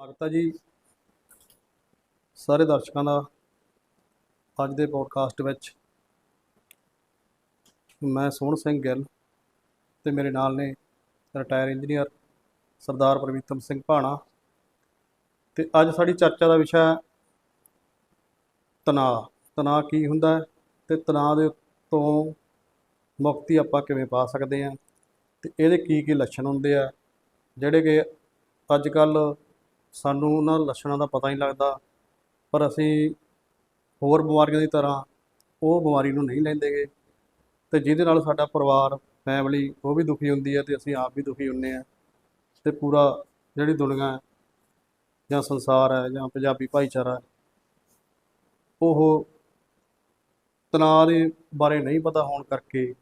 ਸਵਾਗਤ ਹੈ ਜੀ। ਸਾਰੇ ਦਰਸ਼ਕਾਂ ਦਾ ਅੱਜ ਦੇ ਪੋਡਕਾਸਟ ਵਿੱਚ ਮੈਂ ਸੋਹਣ ਸਿੰਘ ਗਿੱਲ ਤੇ ਮੇਰੇ ਨਾਲ ਨੇ ਰਿਟਾਇਰ ਇੰਜੀਨੀਅਰ ਸਰਦਾਰ ਪ੍ਰਵੀਤਮ ਸਿੰਘ ਭਾਣਾ ਤੇ ਅੱਜ ਸਾਡੀ ਚਰਚਾ ਦਾ ਵਿਸ਼ਾ ਹੈ ਤਣਾਅ। ਤਣਾਅ ਕੀ ਹੁੰਦਾ ਹੈ ਤੇ ਤਣਾਅ ਦੇ ਤੋਂ ਮੁਕਤੀ ਆਪਾਂ ਕਿਵੇਂ ਪਾ ਸਕਦੇ ਹਾਂ ਤੇ ਇਹਦੇ ਕੀ ਕੀ ਲੱਛਣ ਹੁੰਦੇ ਆ, ਜਿਹੜੇ ਕਿ ਅੱਜ ਕੱਲ੍ਹ ਸਾਨੂੰ ਉਹਨਾਂ ਲੱਛਣਾਂ ਦਾ ਪਤਾ ਨਹੀਂ ਲੱਗਦਾ, ਪਰ ਅਸੀਂ ਹੋਰ ਬਿਮਾਰੀਆਂ ਦੀ ਤਰ੍ਹਾਂ ਉਹ ਬਿਮਾਰੀ ਨੂੰ ਨਹੀਂ ਲੈਂਦੇਗੇ। ਤੇ ਜਿਹਦੇ ਨਾਲ ਸਾਡਾ ਪਰਿਵਾਰ ਫੈਮਿਲੀ ਉਹ ਵੀ ਦੁਖੀ ਹੁੰਦੀ ਹੈ ਤੇ ਅਸੀਂ ਆਪ ਵੀ ਦੁਖੀ ਹੁੰਨੇ ਆ ਤੇ ਪੂਰਾ ਜਿਹੜੀ ਦੁਨੀਆ ਜਾਂ ਸੰਸਾਰ ਹੈ, ਜਾਂ ਪੰਜਾਬੀ ਭਾਈਚਾਰਾ ਹੈ, ਉਹ ਤਣਾਅ ਦੇ ਬਾਰੇ ਨਹੀਂ ਪਤਾ ਹੋਣ ਕਰਕੇ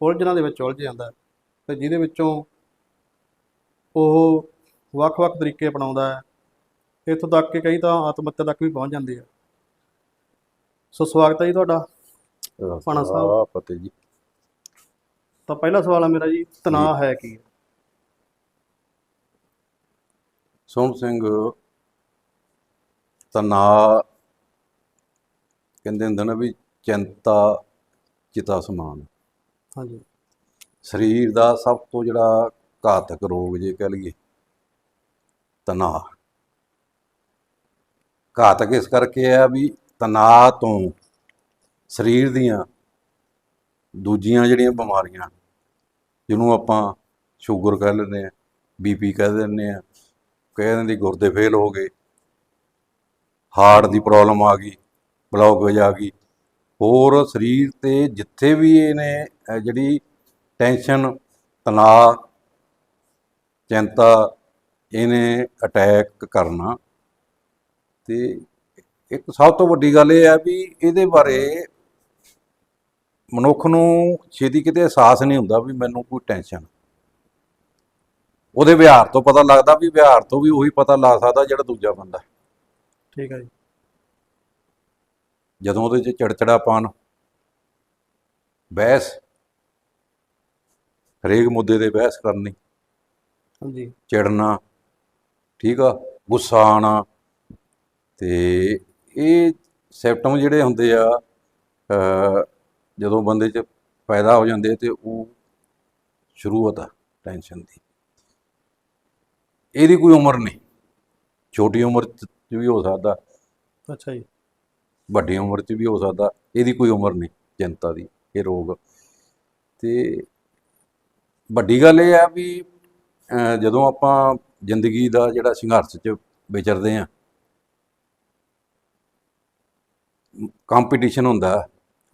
ਉਲਝਣਾਂ ਦੇ ਵਿੱਚ ਉਲਝ ਜਾਂਦਾ ਹੈ। ਤੇ ਜਿਹਦੇ ਵਿੱਚੋਂ ਉਹ ਵੱਖ-ਵੱਖ ਤਰੀਕੇ ਅਪਣਾਉਂਦਾ ਹੈ। ਇੱਥੋਂ ਤੱਕ ਕਿ ਕਈ ਤਾਂ ਆਤਮ ਹੱਤਿਆ ਤੱਕ ਵੀ ਪਹੁੰਚ ਜਾਂਦੇ ਆ ਸੋ ਸਵਾਗਤ ਹੈ ਜੀ ਤੁਹਾਡਾ ਭਾਣਾ ਸਾਹਿਬ। ਆ ਪਤੇ ਜੀ। ਤਾਂ ਪਹਿਲਾ ਸਵਾਲ ਹੈ ਮੇਰਾ ਜੀ ਤਣਾਅ ਹੈ ਕੀ? ਸੋਹਣ ਸਿੰਘ ਤਨਾਅ ਕਹਿੰਦੇ ਹੁੰਦੇ ਨੇ ਵੀ ਚਿੰਤਾ ਚਿਤਾ ਸਮਾਨ। ਹਾਂਜੀ। ਸਰੀਰ ਦਾ ਸਭ ਤੋਂ ਜਿਹੜਾ ਘਾਤਕ ਰੋਗ ਜੇ ਕਹ ਲਈਏ ਤਣਾਅ। ਘਾਤਕ ਇਸ ਕਰਕੇ ਆ ਵੀ ਤਣਾਅ ਤੋਂ ਸਰੀਰ ਦੀਆਂ ਦੂਜੀਆਂ ਜਿਹੜੀਆਂ ਬਿਮਾਰੀਆਂ, ਜਿਹਨੂੰ ਆਪਾਂ ਸ਼ੂਗਰ ਕਹਿ ਲੈਂਦੇ ਆ ਬੀਪੀ ਕਹਿ ਦਿੰਦੇ ਆ ਕਹਿ ਦਿੰਦੇ ਗੁਰਦੇ ਫੇਲ ਹੋ ਗਏ, ਹਾਰਟ ਦੀ ਪ੍ਰੋਬਲਮ ਆ ਗਈ ਬਲੌਕੇਜ ਆ ਗਈ, ਹੋਰ ਸਰੀਰ ਤੇ ਜਿੱਥੇ ਵੀ ਇਹਨੇ ਜਿਹੜੀ ਟੈਨਸ਼ਨ ਤਣਾਅ, ਚਿੰਤਾ ਇਹਨੇ ਅਟੈਕ ਕਰਨਾ। ਤੇ ਇੱਕ ਸਭ ਤੋਂ ਵੱਡੀ ਗੱਲ ਇਹ ਹੈ ਵੀ ਇਹਦੇ ਬਾਰੇ ਮਨੁੱਖ ਨੂੰ ਛੇਤੀ ਕਿਤੇ ਅਹਿਸਾਸ ਨਹੀਂ ਹੁੰਦਾ ਵੀ ਮੈਨੂੰ ਕੋਈ ਟੈਨਸ਼ਨ ਉਹਦੇ ਵਿਹਾਰ ਤੋਂ ਪਤਾ ਲੱਗਦਾ ਵੀ ਵਿਹਾਰ ਤੋਂ ਵੀ ਉਹੀ ਪਤਾ ਲੱਗ ਸਕਦਾ ਜਿਹੜਾ ਦੂਜਾ ਬੰਦਾ। ਠੀਕ ਹੈ ਜੀ। ਜਦੋਂ ਉਹਦੇ 'ਚ ਚੜਚੜਾਪਨ ਬਹਿਸ ਹਰੇਕ ਮੁੱਦੇ ਤੇ ਬਹਿਸ ਕਰਨੀ ਹਾਂਜੀ। ਚਿੜਨਾ ਠੀਕ ਆ? ਗੁੱਸਾ ਆਣਾ ਤੇ ਇਹ ਸਿਮਟਮ ਜਿਹੜੇ ਹੁੰਦੇ ਆ ਜਦੋਂ ਬੰਦੇ 'ਚ ਪੈਦਾ ਹੋ ਜਾਂਦੇ ਤੇ ਉਹ ਸ਼ੁਰੂਆਤ ਆ ਟੈਨਸ਼ਨ ਦੀ। ਇਹਦੀ ਕੋਈ ਉਮਰ ਨਹੀਂ। ਛੋਟੀ ਉਮਰ 'ਚ ਵੀ ਹੋ ਸਕਦਾ। ਅੱਛਾ ਜੀ। ਵੱਡੀ ਉਮਰ 'ਚ ਵੀ ਹੋ ਸਕਦਾ। ਇਹਦੀ ਕੋਈ ਉਮਰ ਨਹੀਂ ਚਿੰਤਾ ਦੀ ਇਹ ਰੋਗ। ਤੇ ਵੱਡੀ ਗੱਲ ਇਹ ਆ ਵੀ ਜਦੋਂ ਆਪਾਂ ਜ਼ਿੰਦਗੀ ਦਾ ਜਿਹੜਾ ਸੰਘਰਸ਼ 'ਚ ਵਿਚਰਦੇ ਆ ਕੰਪੀਟੀਸ਼ਨ ਹੁੰਦਾ।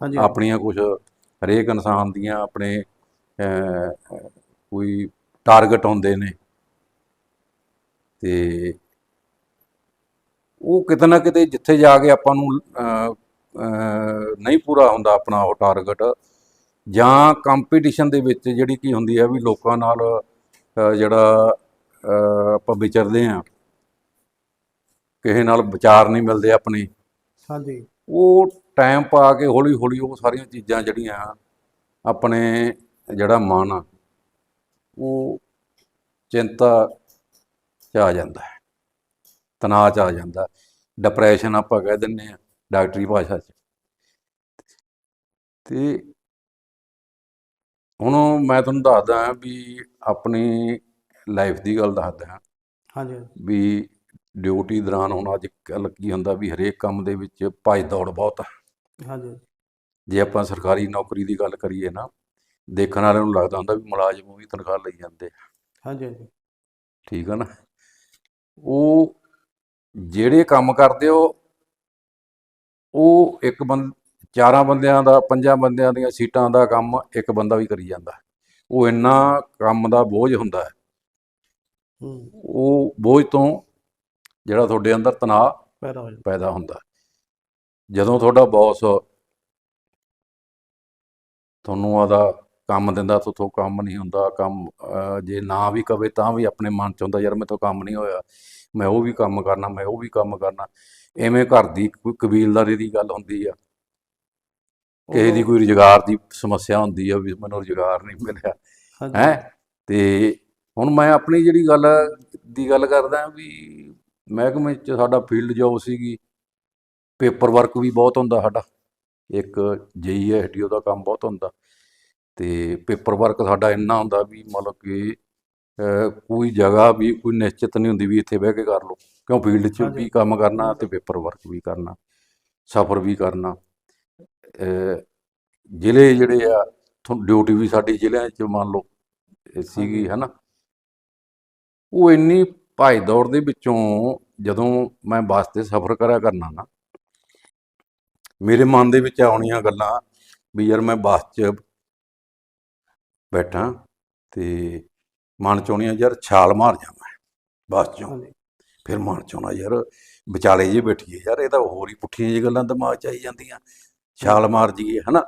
ਹਾਂਜੀ ਆਪਣੀਆਂ ਕੁਝ ਹਰੇਕ ਇਨਸਾਨ ਦੀਆਂ ਆਪਣੇ ਕੋਈ ਟਾਰਗੇਟ ਹੁੰਦੇ ਨੇ ਤੇ ਉਹ ਕਿਤੇ ਨਾ ਕਿਤੇ ਜਿੱਥੇ ਜਾ ਕੇ ਆਪਾਂ ਨੂੰ ਨਹੀਂ ਪੂਰਾ ਹੁੰਦਾ ਆਪਣਾ ਉਹ ਟਾਰਗੇਟ ਜਾਂ ਕੰਪੀਟੀਸ਼ਨ ਦੇ ਵਿੱਚ ਜਿਹੜੀ ਕੀ ਹੁੰਦੀ ਹੈ ਵੀ ਲੋਕਾਂ ਨਾਲ ਜਿਹੜਾ ਆਪਾਂ ਵਿਚਰਦੇ ਆ ਕਿਸੇ ਨਾਲ ਵਿਚਾਰ ਨਹੀਂ ਮਿਲਦੇ ਆਪਣੇ। ਹਾਂਜੀ। ਉਹ ਟਾਈਮ ਪਾ ਕੇ ਹੌਲੀ ਹੌਲੀ ਉਹ ਸਾਰੀਆਂ ਚੀਜ਼ਾਂ ਜਿਹੜੀਆਂ ਆਪਣੇ ਜਿਹੜਾ ਮਨ ਆ ਉਹ ਚਿੰਤਾ ਚ ਆ ਜਾਂਦਾ ਹੈ। ਤਣਾਅ ਚ ਆ ਜਾਂਦਾ ਡਿਪਰੈਸ਼ਨ ਆਪਾਂ ਕਹਿ ਦਿੰਨੇ ਆ ਡਾਕਟਰੀ ਭਾਸ਼ਾ ਚ। ਤੇ ਹੁਣ ਮੈਂ ਤੁਹਾਨੂੰ ਦੱਸਦਾ ਵੀ ਆਪਣੀ ਲਾਈਫ ਦੀ ਗੱਲ ਦੱਸਦਾ ਹਾਂਜੀ। ਵੀ ਡਿਊਟੀ ਦੌਰਾਨ ਹੁਣ ਅੱਜ ਕੱਲ੍ਹ ਕੀ ਹੁੰਦਾ ਵੀ ਹਰੇਕ ਕੰਮ ਦੇ ਵਿੱਚ ਭੱਜ ਦੌੜ ਬਹੁਤ ਆ। ਹਾਂਜੀ। ਜੇ ਆਪਾਂ ਸਰਕਾਰੀ ਨੌਕਰੀ ਦੀ ਗੱਲ ਕਰੀਏ ਨਾ ਦੇਖਣ ਵਾਲਿਆਂ ਨੂੰ ਲੱਗਦਾ ਹੁੰਦਾ ਵੀ ਮੁਲਾਜ਼ਮ ਵੀ ਤਨਖਾਹ ਲਈ ਜਾਂਦੇ। ਹਾਂਜੀ ਹਾਂਜੀ। ਠੀਕ ਆ ਨਾ? ਉਹ ਜਿਹੜੇ ਕੰਮ ਕਰਦੇ ਹੋ ਉਹ ਇੱਕ ਬੰਦ ਚਾਰਾਂ ਬੰਦਿਆਂ ਦਾ ਪੰਜਾਂ ਬੰਦਿਆਂ ਦੀਆਂ ਸੀਟਾਂ ਦਾ ਕੰਮ ਇੱਕ ਬੰਦਾ ਵੀ ਕਰੀ ਜਾਂਦਾ। ਉਹ ਇੰਨਾ ਕੰਮ ਦਾ ਬੋਝ ਹੁੰਦਾ ਹੈ। ਉਹ ਬੋਝ ਤੋਂ ਜਿਹੜਾ ਤੁਹਾਡੇ ਅੰਦਰ ਤਣਾਅ ਪੈਦਾ ਹੋ ਜਾਂਦਾ। ਪੈਦਾ ਹੁੰਦਾ ਜਦੋਂ ਤੁਹਾਡਾ ਬੌਸ ਤੁਹਾਨੂੰ ਆਦਾ ਕੰਮ ਦਿੰਦਾ ਤੁਹਾਥੋਂ ਕੰਮ ਨਹੀਂ ਹੁੰਦਾ ਕੰਮ ਜੇ ਨਾ ਵੀ ਕਵੇ ਤਾਂ ਵੀ ਆਪਣੇ ਮਨ ਚ ਹੁੰਦਾ ਯਾਰ ਮੇਰੇ ਤੋਂ ਕੰਮ ਨਹੀਂ ਹੋਇਆ ਮੈਂ ਉਹ ਵੀ ਕੰਮ ਕਰਨਾ ਮੈਂ ਉਹ ਵੀ ਕੰਮ ਕਰਨਾ। ਐਵੇਂ ਘਰ ਦੀ ਕਬੀਲਦਾਰੀ ਦੀ ਗੱਲ ਹੁੰਦੀ ਆ। ਕਿਸੇ ਦੀ ਕੋਈ ਰੁਜ਼ਗਾਰ ਦੀ ਸਮੱਸਿਆ ਹੁੰਦੀ ਆ ਵੀ ਮੈਨੂੰ ਰੁਜ਼ਗਾਰ ਨਹੀਂ ਮਿਲਿਆ। ਹੈ? ਤੇ ਹੁਣ ਮੈਂ ਆਪਣੀ ਜਿਹੜੀ ਗੱਲ ਦੀ ਗੱਲ ਕਰਦਾ ਵੀ ਮਹਿਕਮੇ 'ਚ ਸਾਡਾ ਫੀਲਡ ਜੋਬ ਸੀਗੀ ਪੇਪਰ ਵਰਕ ਵੀ ਬਹੁਤ ਹੁੰਦਾ ਸਾਡਾ। ਇੱਕ ਜਈ ਹੈ ਡੀ ਦਾ ਕੰਮ ਬਹੁਤ ਹੁੰਦਾ। ਤੇ ਪੇਪਰ ਵਰਕ ਸਾਡਾ ਇੰਨਾ ਹੁੰਦਾ ਵੀ ਮਤਲਬ ਕਿ ਕੋਈ ਜਗ੍ਹਾ ਵੀ ਕੋਈ ਨਿਸ਼ਚਿਤ ਨਹੀਂ ਹੁੰਦੀ ਵੀ ਇੱਥੇ ਬਹਿ ਕੇ ਕਰ ਲਓ। ਕਿਉਂ? ਫੀਲਡ 'ਚ। ਵੀ ਕੰਮ ਕਰਨਾ ਤੇ ਪੇਪਰ ਵਰਕ ਵੀ ਕਰਨਾ ਸਫ਼ਰ ਵੀ ਕਰਨਾ। ਜ਼ਿਲ੍ਹੇ ਜਿਹੜੇ ਆ ਡਿਊਟੀ ਵੀ ਸਾਡੀ ਜ਼ਿਲ੍ਹਿਆਂ 'ਚ ਮੰਨ ਲਓ ਸੀਗੀ। ਹਨਾ? ਉਹ ਇੰਨੀ ਭਾਈ ਦੌੜ ਦੇ ਵਿੱਚੋਂ ਜਦੋਂ ਮੈਂ ਬੱਸ ਤੇ ਸਫ਼ਰ ਕਰਿਆ ਕਰਨਾ ਨਾ ਮੇਰੇ ਮਨ ਦੇ ਵਿੱਚ ਆਉਣੀਆਂ ਗੱਲਾਂ ਵੀ ਯਾਰ ਮੈਂ ਬੱਸ 'ਚ ਬੈਠਾ ਤੇ ਮਨ ਚ ਆਉਣੀਆਂ ਯਾਰ ਛਾਲ ਮਾਰ ਜਾ ਮੈਂ ਬੱਸ 'ਚੋਂ। ਫਿਰ ਮਨ ਚ ਆਉਣਾ ਯਾਰ ਵਿਚਾਲੇ ਜੇ ਬੈਠੀਏ ਯਾਰ ਇਹ ਤਾਂ ਹੋਰ ਹੀ ਪੁੱਠੀਆਂ ਜਿਹੀ ਗੱਲਾਂ ਦਿਮਾਗ 'ਚ ਆਈ ਜਾਂਦੀਆਂ। ਛਾਲ ਮਾਰ ਜੀਏ ਹਨਾ?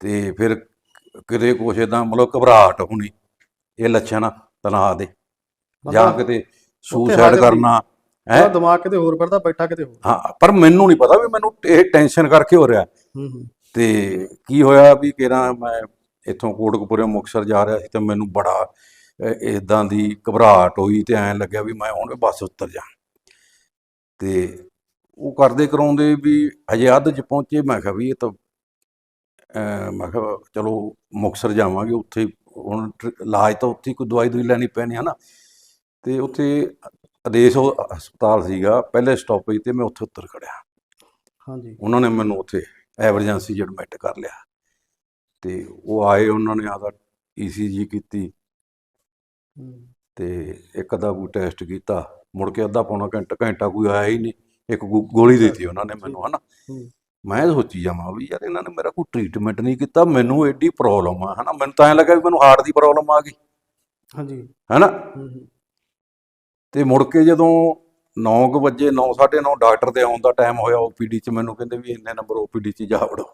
ਤੇ ਫਿਰ ਕਿਤੇ ਕੁਛ ਏਦਾਂ ਮਤਲਬ ਘਬਰਾਹਟ ਹੋਣੀ ਇਹ ਲੱਛਣ ਤਣਾਅ ਦੇ। ਜਾਂ ਕਿਤੇ ਸੁਸਾਈਡ ਕਰਨਾ ਹੈ? ਦਿਮਾਗ ਕਿਤੇ ਹੋਰ ਫਿਰਦਾ ਬੈਠਾ ਕਿਤੇ ਹੋਰ। ਹਾਂ ਪਰ ਮੈਨੂੰ ਨਹੀਂ ਪਤਾ ਵੀ ਮੈਨੂੰ ਇਹ ਟੈਨਸ਼ਨ ਕਰਕੇ ਹੋ ਰਿਹਾ। ਹੂੰ ਹੂੰ। ਤੇ ਕੀ ਹੋਇਆ ਵੀ ਕਿਹੜਾ ਮੈਂ ਇੱਥੋਂ ਕੋਟਕਪੂਰੇ ਮੁਕਤਸਰ ਜਾ ਰਿਹਾ ਸੀ ਤੇ ਮੈਨੂੰ ਬੜਾ ਇਦਾਂ ਦੀ ਘਬਰਾਹਟ ਹੋਈ ਤੇ ਐਂ ਲੱਗਿਆ ਵੀ ਮੈਂ ਹੁਣ ਬੱਸ ਉਤਰ ਜਾ ਤੇ ਉਹ ਕਰਦੇ ਕਰਾਉਂਦੇ ਵੀ ਹਜੇ ਅੱਧ ਚ ਪਹੁੰਚੇ ਮੈਂ ਕਿਹਾ ਵੀ ਇਹ ਤਾਂ ਮੈਂ ਕਿਹਾ ਚਲੋ ਮੁਕਤਸਰ ਜਾਵਾਂਗੇ ਉੱਥੇ ਹੁਣ ਇਲਾਜ ਤਾਂ ਉੱਥੇ ਕੋਈ ਦਵਾਈ ਦੂਈ ਲੈਣੀ ਪੈਣੀ ਹੈ ਨਾ ਤੇ ਉੱਥੇ ਆਦੇਸ਼ ਹਸਪਤਾਲ ਸੀਗਾ ਪਹਿਲੇ ਸਟਾਪੇਜ ਤੇ ਮੈਂ ਉੱਥੇ ਉਤਰ ਖੜਿਆ। ਹਾਂਜੀ। ਉਹਨਾਂ ਨੇ ਮੈਨੂੰ ਉੱਥੇ ਐਮਰਜੈਂਸੀ 'ਚ ਐਡਮਿਟ ਕਰ ਲਿਆ। ਤੇ ਉਹ ਆਏ ਉਹਨਾਂ ਨੇ ਆਦਾ ਈਸੀਜੀ ਕੀਤੀ। ਹੂੰ। ਤੇ ਇੱਕ ਅੱਧਾ ਕੋਈ ਟੈਸਟ ਕੀਤਾ। ਮੁੜ ਕੇ ਅੱਧਾ ਪੌਣਾ ਘੰਟਾ ਘੰਟਾ ਕੋਈ ਆਇਆ ਹੀ ਨਹੀਂ। ਇੱਕ ਗੋ- ਗੋਲੀ ਦਿੱਤੀ ਉਹਨਾਂ ਨੇ ਮੈਨੂੰ ਹਨਾ? ਹੂੰ। ਮੈਂ ਸੋਚੀ ਜਾਵਾਂ ਵੀ ਯਾਰ ਇਹਨਾਂ ਨੇ ਮੇਰਾ ਕੋਈ ਟ੍ਰੀਟਮੈਂਟ ਨਹੀਂ ਕੀਤਾ ਮੈਨੂੰ ਐਡੀ ਪ੍ਰੋਬਲਮ ਆ ਹਨਾ? ਮੈਨੂੰ ਤਾਂ ਐਂ ਲੱਗਾ ਵੀ ਮੈਨੂੰ ਹਾਰਟ ਦੀ ਪ੍ਰੋਬਲਮ ਆ ਗਈ। ਹਾਂਜੀ। ਹਨਾ? ਹੂੰ ਹੂੰ। ਤੇ ਮੁੜ ਕੇ ਜਦੋਂ 9 ਵਜੇ 9:30 ਡਾਕਟਰ ਦੇ ਆਉਣ ਦਾ ਟਾਈਮ ਹੋਇਆ ਓਪੀਡੀ 'ਚ ਮੈਨੂੰ ਕਹਿੰਦੇ ਵੀ ਇੰਨੇ ਨੰਬਰ ਓਪੀਡੀ 'ਚ ਜਾ ਵੜੋ।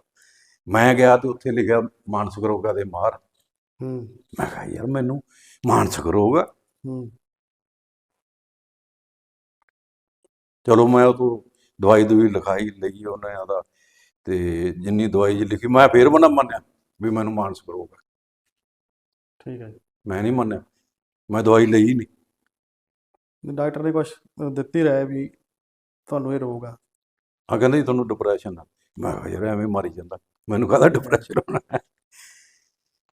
ਮੈਂ ਗਿਆ ਤੇ ਉੱਥੇ ਲਿਖਿਆ ਮਾਨਸਿਕ ਰੋਗਾਂ ਦੇ ਮਾਹਰ ਹੂੰ। ਮੈਂ ਕਿਹਾ ਯਾਰ ਮੈਨੂੰ ਮਾਨਸਿਕ ਰੋਗ ਆ। ਹੂੰ। ਚਲੋ ਮੈਂ ਉਹ ਤੋਂ ਦਵਾਈ ਦੂਈ ਲਿਖਾਈ ਲਈ ਉਹਨਾਂ ਦਾ ਤੇ ਜਿੰਨੀ ਦਵਾਈ ਜੀ ਲਿਖੀ ਮੈਂ ਫੇਰ ਬਣਾ ਮੰਨਿਆ ਵੀ ਮੈਨੂੰ ਮਾਨਸਿਕ ਰੋਗ ਆ। ਠੀਕ ਹੈ ਜੀ। ਮੈਂ ਨਹੀਂ ਮੰਨਿਆ ਮੈਂ ਦਵਾਈ ਲਈ ਨਹੀਂ। ਡਾਕਟਰ ਨੇ ਕੁਝ ਦਿੱਤੀ ਰਹਿ ਵੀ ਤੁਹਾਨੂੰ ਇਹ ਰੋਗ ਆ। ਆ ਕਹਿੰਦੇ ਜੀ ਤੁਹਾਨੂੰ ਡਿਪਰੈਸ਼ਨ ਆ। ਮੈਂ ਕਿਹਾ ਯਾਰ ਐਵੇਂ ਮਾਰੀ ਜਾਂਦਾ ਮੈਨੂੰ ਕਾਹਦਾ ਡਿਪਰੈਸ਼ਨ ਹੋਣਾ? ਹੈ?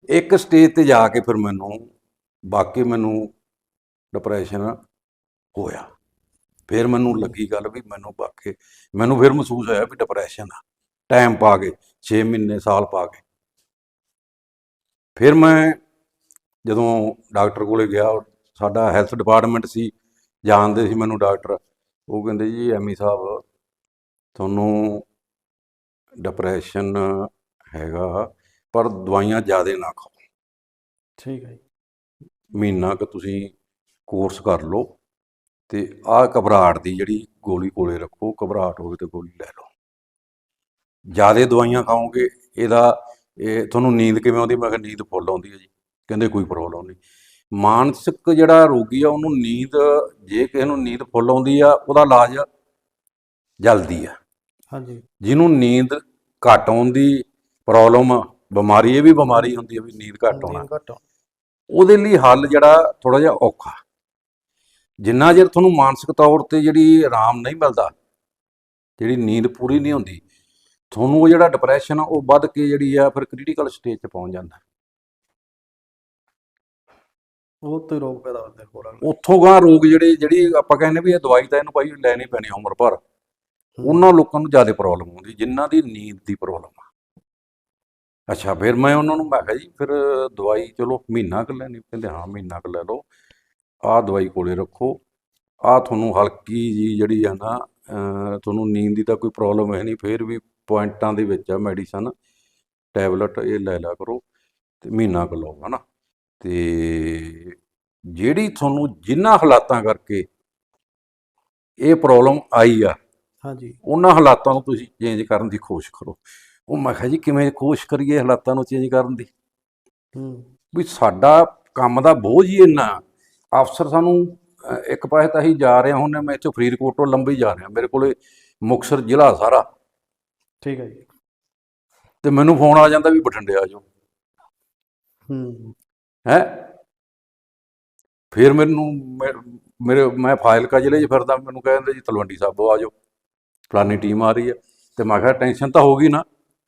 ਇੱਕ ਸਟੇਜ ਤੇ ਜਾ ਕੇ ਫਿਰ ਮੈਨੂੰ ਵਾਕਈ ਮੈਨੂੰ ਡਿਪਰੈਸ਼ਨ ਹੋਇਆ। ਫਿਰ ਮੈਨੂੰ ਲੱਗੀ ਗੱਲ ਵੀ ਮੈਨੂੰ ਵਾਕਈ ਮੈਨੂੰ ਫਿਰ ਮਹਿਸੂਸ ਹੋਇਆ ਵੀ ਡਿਪਰੈਸ਼ਨ ਆ। ਟਾਈਮ ਪਾ ਕੇ 6 ਮਹੀਨੇ ਸਾਲ ਪਾ ਕੇ। ਫਿਰ ਮੈਂ ਜਦੋਂ ਡਾਕਟਰ ਕੋਲੇ ਗਿਆ ਸਾਡਾ ਹੈਲਥ ਡਿਪਾਰਟਮੈਂਟ ਸੀ ਜਾਣਦੇ ਸੀ ਮੈਨੂੰ ਡਾਕਟਰ। ਉਹ ਕਹਿੰਦੇ ਜੀ ਐਮੀ ਸਾਹਿਬ ਤੁਹਾਨੂੰ ਡਿਪਰੈਸ਼ਨ ਹੈਗਾ ਪਰ ਦਵਾਈਆਂ ਜ਼ਿਆਦਾ ਨਾ ਖਾਓ। ਠੀਕ ਹੈ ਜੀ। ਮਹੀਨਾ ਕਿ ਤੁਸੀਂ ਕੋਰਸ ਕਰ ਲਓ। ਤੇ ਆਹ ਘਬਰਾਹਟ ਦੀ ਜਿਹੜੀ ਗੋਲੀ ਕੋਲੇ ਰੱਖੋ ਘਬਰਾਹਟ ਹੋਵੇ ਤੇ ਗੋਲੀ ਲੈ ਲਓ। ਜ਼ਿਆਦਾ ਦਵਾਈਆਂ ਖਾਓਗੇ ਇਹਦਾ ਇਹ ਤੁਹਾਨੂੰ ਨੀਂਦ ਕਿਵੇਂ ਆਉਂਦੀ? ਮੈਂ ਕਿਹਾ ਨੀਂਦ ਫੁੱਲ ਆਉਂਦੀ ਹੈ ਜੀ ਕਹਿੰਦੇ ਕੋਈ ਪ੍ਰੋਬਲਮ ਨਹੀਂ। ਮਾਨਸਿਕ ਜਿਹੜਾ ਰੋਗੀ ਆ ਉਹਨੂੰ ਨੀਂਦ ਜੇ ਕਿਸੇ ਨੂੰ ਨੀਂਦ ਫੁੱਲ ਆਉਂਦੀ ਆ ਉਹਦਾ ਇਲਾਜ ਜਲਦੀ ਆ। ਹਾਂਜੀ। ਜਿਹਨੂੰ ਨੀਂਦ ਘੱਟ ਆਉਣ ਦੀ ਪ੍ਰੋਬਲਮ ਬਿਮਾਰੀ ਇਹ ਵੀ ਬਿਮਾਰੀ ਹੁੰਦੀ ਹੈ ਵੀ ਨੀਂਦ ਘੱਟ ਆਉਣਾ। ਨੀਂਦ ਘੱਟ ਆਉਣਾ। ਉਹਦੇ ਲਈ ਹੱਲ ਜਿਹੜਾ ਥੋੜਾ ਜਿਹਾ ਔਖਾ। ਜਿੰਨਾ ਚਿਰ ਤੁਹਾਨੂੰ ਮਾਨਸਿਕ ਤੌਰ ਤੇ ਜਿਹੜੀ ਆਰਾਮ ਨਹੀਂ ਮਿਲਦਾ ਜਿਹੜੀ ਨੀਂਦ ਪੂਰੀ ਨਹੀਂ ਹੁੰਦੀ ਤੁਹਾਨੂੰ ਉਹ ਜਿਹੜਾ ਡਿਪਰੈਸ਼ਨ ਆ ਉਹ ਵੱਧ ਕੇ ਜਿਹੜੀ ਆ ਫਿਰ ਕ੍ਰਿਟੀਕਲ ਸਟੇਜ 'ਚ ਪਹੁੰਚ ਜਾਂਦਾ। ਉਹ ਤੋਂ ਰੋਗ ਪੈਦਾ ਹੁੰਦੇ ਹੋਰ ਉੱਥੋਂ ਗਾਂ ਰੋਗ ਜਿਹੜੇ ਜਿਹੜੀ ਆਪਾਂ ਕਹਿੰਦੇ ਵੀ ਇਹ ਦਵਾਈ ਤਾਂ ਇਹਨੂੰ ਭਾਈ ਲੈਣੀ ਪੈਣੀ ਉਮਰ ਭਰ। ਉਹਨਾਂ ਲੋਕਾਂ ਨੂੰ ਜ਼ਿਆਦਾ ਪ੍ਰੋਬਲਮ ਆਉਂਦੀ ਜਿਨ੍ਹਾਂ ਦੀ ਨੀਂਦ ਦੀ ਪ੍ਰੋਬਲਮ ਆ। ਅੱਛਾ ਫਿਰ ਮੈਂ ਉਹਨਾਂ ਨੂੰ ਮੈਂ ਕਿਹਾ ਜੀ ਫਿਰ ਦਵਾਈ ਚਲੋ ਮਹੀਨਾ ਕੁ ਲੈਣੀ ਕਹਿੰਦੇ ਹਾਂ ਮਹੀਨਾ ਕੁ ਲੈ ਲਓ। ਆਹ ਦਵਾਈ ਕੋਲੇ ਰੱਖੋ। ਆਹ ਤੁਹਾਨੂੰ ਹਲਕੀ ਜੀ ਜਿਹੜੀ ਆ ਨਾ ਤੁਹਾਨੂੰ ਨੀਂਦ ਦੀ ਤਾਂ ਕੋਈ ਪ੍ਰੋਬਲਮ ਹੈ ਨਹੀਂ ਫਿਰ ਵੀ ਪੁਆਇੰਟਾਂ ਦੇ ਵਿੱਚ ਆ ਮੈਡੀਸਨ। ਟੈਬਲੇਟ ਇਹ ਲੈ ਲਿਆ ਕਰੋ ਤੇ ਮਹੀਨਾ ਕੁ ਲਓ ਹਨਾ। ਤੇ ਜਿਹੜੀ ਤੁਹਾਨੂੰ ਜਿਨ੍ਹਾਂ ਹਾਲਾਤਾਂ ਕਰਕੇ ਇਹ ਪ੍ਰੋਬਲਮ ਆਈ ਆ ਹਾਂਜੀ। ਉਹਨਾਂ ਹਾਲਾਤਾਂ ਨੂੰ ਤੁਸੀਂ ਚੇਂਜ ਕਰਨ ਦੀ ਕੋਸ਼ਿਸ਼ ਕਰੋ। ਉਹ ਮੈਂ ਕਿਹਾ ਜੀ ਕਿਵੇਂ ਕੋਸ਼ਿਸ਼ ਕਰੀਏ ਹਾਲਾਤਾਂ ਨੂੰ ਚੇਂਜ ਕਰਨ ਦੀ? ਹੂੰ। ਵੀ ਸਾਡਾ ਕੰਮ ਦਾ ਬੋਝ ਹੀ ਇੰਨਾ ਅਫਸਰ ਸਾਨੂੰ ਇੱਕ ਪਾਸੇ ਤਾਂ ਅਸੀਂ ਜਾ ਰਹੇ ਹਾਂ ਹੁਣ ਮੈਂ ਇੱਥੋਂ ਫਰੀਦਕੋਟ ਤੋਂ ਲੰਬੀ ਜਾ ਰਿਹਾ ਮੇਰੇ ਕੋਲੇ ਮੁਕਤਸਰ ਜ਼ਿਲ੍ਹਾ ਸਾਰਾ। ਠੀਕ ਹੈ ਜੀ। ਤੇ ਮੈਨੂੰ ਫੋਨ ਆ ਜਾਂਦਾ ਵੀ ਬਠਿੰਡੇ ਆ ਜਾਓ। ਹੂੰ। ਹੈ? ਫਿਰ ਮੈਨੂੰ ਮੇਰੇ ਮੈਂ ਫਾਜ਼ਿਲਕਾ ਜ਼ਿਲ੍ਹੇ 'ਚ ਫਿਰਦਾ ਮੈਨੂੰ ਕਹਿੰਦੇ ਜੀ ਤਲਵੰਡੀ ਸਾਬੋ ਆ ਜਾਓ। ਫਲਾਨੀ ਟੀਮ ਆ ਰਹੀ ਹੈ। ਤੇ ਮੈਂ ਕਿਹਾ ਟੈਨਸ਼ਨ ਤਾਂ ਹੋਗੀ ਨਾ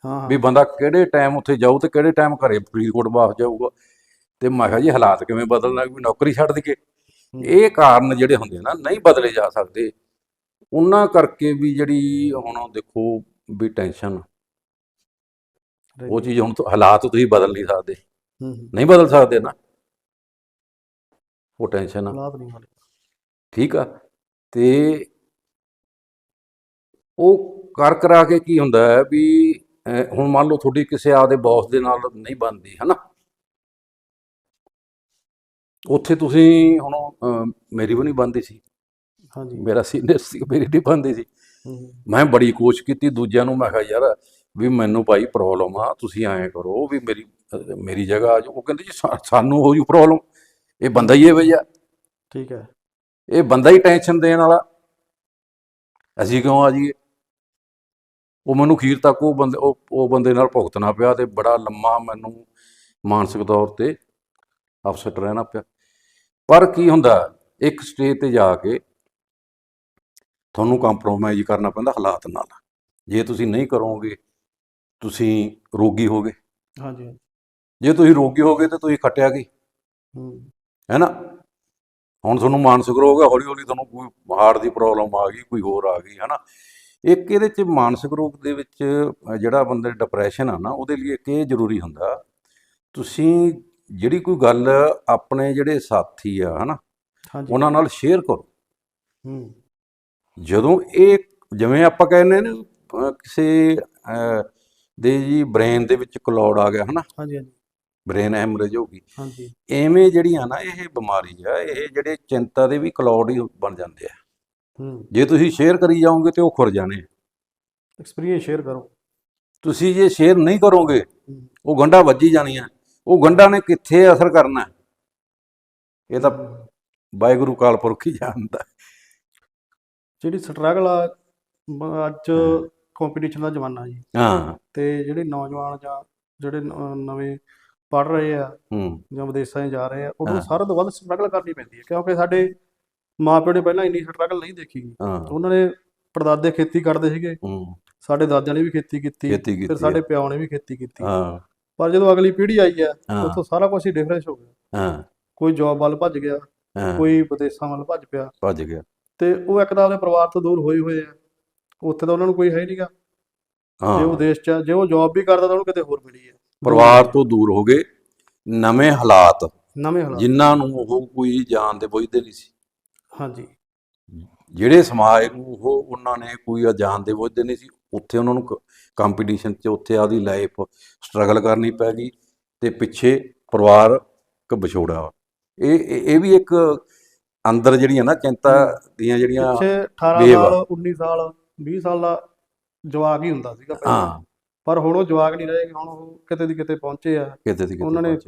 ਹਾਂ ਹਾਂ। ਵੀ ਬੰਦਾ ਕਿਹੜੇ ਟਾਈਮ ਉੱਥੇ ਜਾਊ ਤੇ ਕਿਹੜੇ ਟਾਈਮ ਘਰੇ ਫਰੀਦਕੋਟ ਵਾਪਸ ਜਾਊਗਾ। ਤੇ ਮੈਂ ਕਿਹਾ ਜੀ ਹਾਲਾਤ ਕਿਵੇਂ ਬਦਲਣਾ ਵੀ ਨੌਕਰੀ ਛੱਡ ਦਈਏ। ਹੂੰ। ਇਹ ਕਾਰਨ ਜਿਹੜੇ ਹੁੰਦੇ ਨਾ ਨਹੀਂ ਬਦਲੇ ਜਾ ਸਕਦੇ। ਉਹਨਾਂ ਕਰਕੇ ਵੀ ਜਿਹੜੀ ਹੁਣ ਦੇਖੋ ਵੀ ਟੈਨਸ਼ਨ ਉਹ ਚੀਜ਼ ਹੁਣ ਹਾਲਾਤ ਤੁਸੀਂ ਬਦਲ ਨਹੀਂ ਸਕਦੇ। ਹੂੰ ਹੂੰ। ਨਹੀਂ ਬਦਲ ਸਕਦੇ ਨਾ। ਉਹ ਟੈਨਸ਼ਨ ਹਾਲਾਤ ਨਹੀਂ ਹਾਲੇ ਠੀਕ ਆ। ਤੇ ਉਹ ਕਰ ਕਰਾ ਕੇ ਕੀ ਹੁੰਦਾ ਹੈ ਵੀ ਹੁਣ ਮੰਨ ਲਓ ਤੁਹਾਡੀ ਕਿਸੇ ਆਪਦੇ ਬੌਸ ਦੇ ਨਾਲ ਨਹੀਂ ਬਣਦੀ ਹਨਾ? ਉੱਥੇ ਤੁਸੀਂ ਹੁਣ ਅਹ, ਮੇਰੀ ਵੀ ਨਹੀਂ ਬਣਦੀ ਸੀ। ਹਾਂਜੀ। ਮੇਰਾ ਸੀਨੀਅਰ ਸੀ ਮੇਰੀ ਨਹੀਂ ਬਣਦੀ ਸੀ। ਹੂੰ ਮੈਂ ਬੜੀ ਕੋਸ਼ਿਸ਼ ਕੀਤੀ ਦੂਜਿਆਂ ਨੂੰ ਮੈਂ ਕਿਹਾ ਯਾਰ ਵੀ ਮੈਨੂੰ ਭਾਈ ਪ੍ਰੋਬਲਮ ਆ ਤੁਸੀਂ ਐਂ ਕਰੋ ਵੀ ਮੇਰੀ ਅਹ, ਮੇਰੀ ਜਗ੍ਹਾ ਆ ਜਾਓ। ਉਹ ਕਹਿੰਦੇ ਜੀ ਸਾ- ਸਾਨੂੰ ਹੋ ਜੂ ਪ੍ਰੋਬਲਮ ਇਹ ਬੰਦਾ ਹੀ ਇਹ ਭਈਆ ਠੀਕ ਹੈ। ਇਹ ਬੰਦਾ ਹੀ ਟੈਨਸ਼ਨ ਦੇਣ ਵਾਲਾ। ਅਸੀਂ ਕਿਉਂ ਆ ਜਾਈਏ? ਉਹ ਮੈਨੂੰ ਖੀਰ ਤੱਕ ਉਹ ਬੰਦੇ ਉਹ ਉਹ ਬੰਦੇ ਨਾਲ ਭੁਗਤਣਾ ਪਿਆ ਤੇ ਬੜਾ ਲੰਮਾ ਮੈਨੂੰ ਮਾਨਸਿਕ ਤੌਰ ਤੇ ਅਪਸੈਟ ਰਹਿਣਾ ਪਿਆ। ਪਰ ਕੀ ਹੁੰਦਾ ਇੱਕ ਸਟੇਜ ਤੇ ਜਾ ਕੇ ਤੁਹਾਨੂੰ ਕੰਪਰੋਮਾਈਜ਼ ਕਰਨਾ ਪੈਂਦਾ ਹਾਲਾਤ ਨਾਲ। ਜੇ ਤੁਸੀਂ ਨਹੀਂ ਕਰੋਗੇ ਤੁਸੀਂ ਰੋਗੀ ਹੋਗੇ। ਹਾਂਜੀ ਜੇ ਤੁਸੀਂ ਰੋਗੀ ਹੋਗੇ ਤੇ ਤੁਸੀਂ ਖੱਟਿਆ ਕੀ? ਹੂੰ। ਨਾ ਹੁਣ ਤੁਹਾਨੂੰ ਮਾਨਸਿਕ ਰੋਗ ਹੈ ਹੌਲੀ ਹੌਲੀ ਤੁਹਾਨੂੰ ਕੋਈ ਹਾਰਟ ਦੀ ਪ੍ਰੋਬਲਮ ਆ ਗਈ ਕੋਈ ਹੋਰ ਆ ਗਈ ਹੈ ਨਾ ਇੱਕ ਇਹਦੇ ਚ ਮਾਨਸਿਕ ਰੋਗ ਦੇ ਵਿੱਚ ਜਿਹੜਾ ਬੰਦੇ ਡਿਪਰੈਸ਼ਨ ਆ ਨਾ ਉਹਦੇ ਲਈ ਇੱਕ ਇਹ ਜ਼ਰੂਰੀ ਹੁੰਦਾ ਤੁਸੀਂ ਜਿਹੜੀ ਕੋਈ ਗੱਲ ਆਪਣੇ ਜਿਹੜੇ ਸਾਥੀ ਆ ਹਨਾ ਉਹਨਾਂ ਨਾਲ ਸ਼ੇਅਰ ਕਰੋ। ਹੂੰ। ਜਦੋਂ ਇਹ ਜਿਵੇਂ ਆਪਾਂ ਕਹਿੰਦੇ ਨੇ ਕਿਸੇ ਦੇ ਜੀ ਬ੍ਰੇਨ ਦੇ ਵਿੱਚ ਕਲੌੜ ਆ ਗਿਆ ਹਨਾ। ਹਾਂਜੀ ਹਾਂਜੀ। ਬ੍ਰੇਨ ਹੈਮਰੇਜ ਹੋ ਗਈ। ਹਾਂਜੀ। ਐਵੇਂ ਜਿਹੜੀਆਂ ਨਾ ਇਹ ਬਿਮਾਰੀ ਆ ਇਹ ਜਿਹੜੇ ਚਿੰਤਾ ਦੇ ਵੀ ਕਲੌਡ ਹੀ ਬਣ ਜਾਂਦੇ ਆ। ਹੂੰ। ਜੇ ਤੁਸੀਂ ਸ਼ੇਅਰ ਕਰੀ ਜਾਓਗੇ ਤੇ ਉਹ ਖੁਰ ਜਾਣੇ ਐਕਸਪੀਰੀਅੰਸ ਸ਼ੇਅਰ ਕਰੋ। ਤੁਸੀਂ ਜੇ ਸ਼ੇਅਰ ਨਹੀਂ ਕਰੋਗੇ ਉਹ ਗੰਢਾ ਵੱਜੀ ਜਾਣੀਆਂ। ਉਹ ਗੰਢਾ ਨੇ ਕਿੱਥੇ ਅਸਰ ਕਰਨਾ? ਇਹ ਤਾਂ ਵਾਹਿਗੁਰੂ ਕਾਲਪੁਰਖ ਹੀ ਜਾਣਦਾ। ਜਿਹੜੀ ਸਟਰਗਲ ਆ ਅੱਜ ਕੰਪੀਟੀਸ਼ਨ ਦਾ ਜ਼ਮਾਨਾ ਜੀ। ਹਾਂ। ਤੇ ਜਿਹੜੇ ਨੌਜਵਾਨ ਜਾਂ ਜਿਹੜੇ ਨਵੇਂ ਪੜ ਰਹੇ ਆ ਹੂੰ। ਜਾਂ ਵਿਦੇਸ਼ਾਂ 'ਚ ਜਾ ਰਹੇ ਆ ਉਹਨਾਂ। ਸਾਰਿਆਂ ਤੋਂ ਵੱਧ ਸਟਰਗਲ ਕਰਨੀ ਪੈਂਦੀ ਹੈ ਕਿਉਂਕਿ ਸਾਡੇ ਮਾਪਿਓ ਨੇ ਪਹਿਲਾਂ ਇੰਨੀ ਸਟਰਗਲ ਨਹੀਂ ਦੇਖੀ ਉਹਨਾਂ ਨੇ ਪੜਦਾਦੇ ਖੇਤੀ ਕਰਦੇ ਸੀਗੇ। ਹੂੰ। ਸਾਡੇ ਦਾਦਿਆਂ ਨੇ ਵੀ ਖੇਤੀ ਕੀਤੀ ਫਿਰ ਸਾਡੇ ਪਿਓ ਨੇ ਵੀ ਖੇਤੀ ਕੀਤੀ। ਹਾਂ। ਪਰ ਜਦੋਂ ਅਗਲੀ ਪੀੜ੍ਹੀ ਆਈ ਹਾਂ ਉੱਥੋਂ ਸਾਰਾ ਕੁਝ ਹੀ ਡਿਫਰੈਂਸ ਹੋ ਗਿਆ। ਹਾਂ। ਕੋਈ ਜੌਬ ਵੱਲ ਭੱਜ ਗਿਆ ਹਾਂ। ਕੋਈ ਵਿਦੇਸ਼ਾਂ ਵੱਲ ਭੱਜ ਪਿਆ। ਭੱਜ ਗਿਆ। ਤੇ ਉਹ ਇੱਕ ਤਾਂ ਆਪਣੇ ਪਰਿਵਾਰ ਤੋਂ ਦੂਰ ਹੋਏ ਹੋਏ ਆ। ਉੱਥੇ ਤਾਂ ਉਹਨਾਂ ਨੂੰ ਕੋਈ ਹੈ ਹੀ ਨਹੀਂਗਾ। ਜੇ ਉਹ ਹਾਂ ਵਿਦੇਸ਼ 'ਚ ਆ, ਜੇ ਉਹ ਜੌਬ ਵੀ ਕਰਦਾ ਤਾਂ ਉਹਨੂੰ ਕਿਤੇ ਹੋਰ ਮਿਲੀ ਹੈ। ਪਰਿਵਾਰ ਤੋਂ ਦੂਰ ਹੋ ਗਏ। ਨਵੇਂ ਹਾਲਾਤ। ਨਵੇਂ ਹਾਲਾਤ। ਜਿਨ੍ਹਾਂ ਨੂੰ ਉਹ ਕੋਈ ਜਾਣਦੇ ਬੁੱਝਦੇ ਨਹੀਂ ਸੀ। ਹਾਂਜੀ। ਜਿਹੜੇ ਸਮਾਜ ਨੂੰ ਉਹ ਉਹਨਾਂ ਨੇ ਕੋਈ ਜਾਣਦੇ ਬੁੱਝਦੇ ਨਹੀਂ ਸੀ ਉੱਥੇ ਉਹਨਾਂ ਨੂੰ ਕੰਪੀਟੀਸ਼ਨ 'ਚ ਉੱਥੇ ਆਦੀ ਲਾਈਫ ਸਟਰਗਲ ਕਰਨੀ ਪੈ ਗਈ ਤੇ ਪਿੱਛੇ ਪਰਿਵਾਰਕ ਵਿਛੋੜਾ ਇਹ ਇਹ ਵੀ ਇੱਕ ਅੰਦਰ ਜਿਹੜੀਆਂ ਨਾ ਚਿੰਤਾ ਦੀਆਂ ਜਿਹੜੀਆਂ ਪਿੱਛੇ 18 ਵੇਵ ਆ। ਸਾਲ 19 ਸਾਲ 20 ਸਾਲ ਦਾ ਜਵਾਕ ਹੀ ਹੁੰਦਾ ਸੀਗਾ ਪਹਿਲਾਂ। ਹਾਂ। ਪਰ ਹੁਣ ਉਹ ਜਵਾਕ ਨਹੀਂ ਰਹੇ ਹੁਣ ਉਹ ਕਿਤੇ ਦੀ ਕਿਤੇ ਪਹੁੰਚੇ ਆ। ਕਿਤੇ ਦੀ ਕਿਤੇ ਉਹਨਾਂ ਨੇ।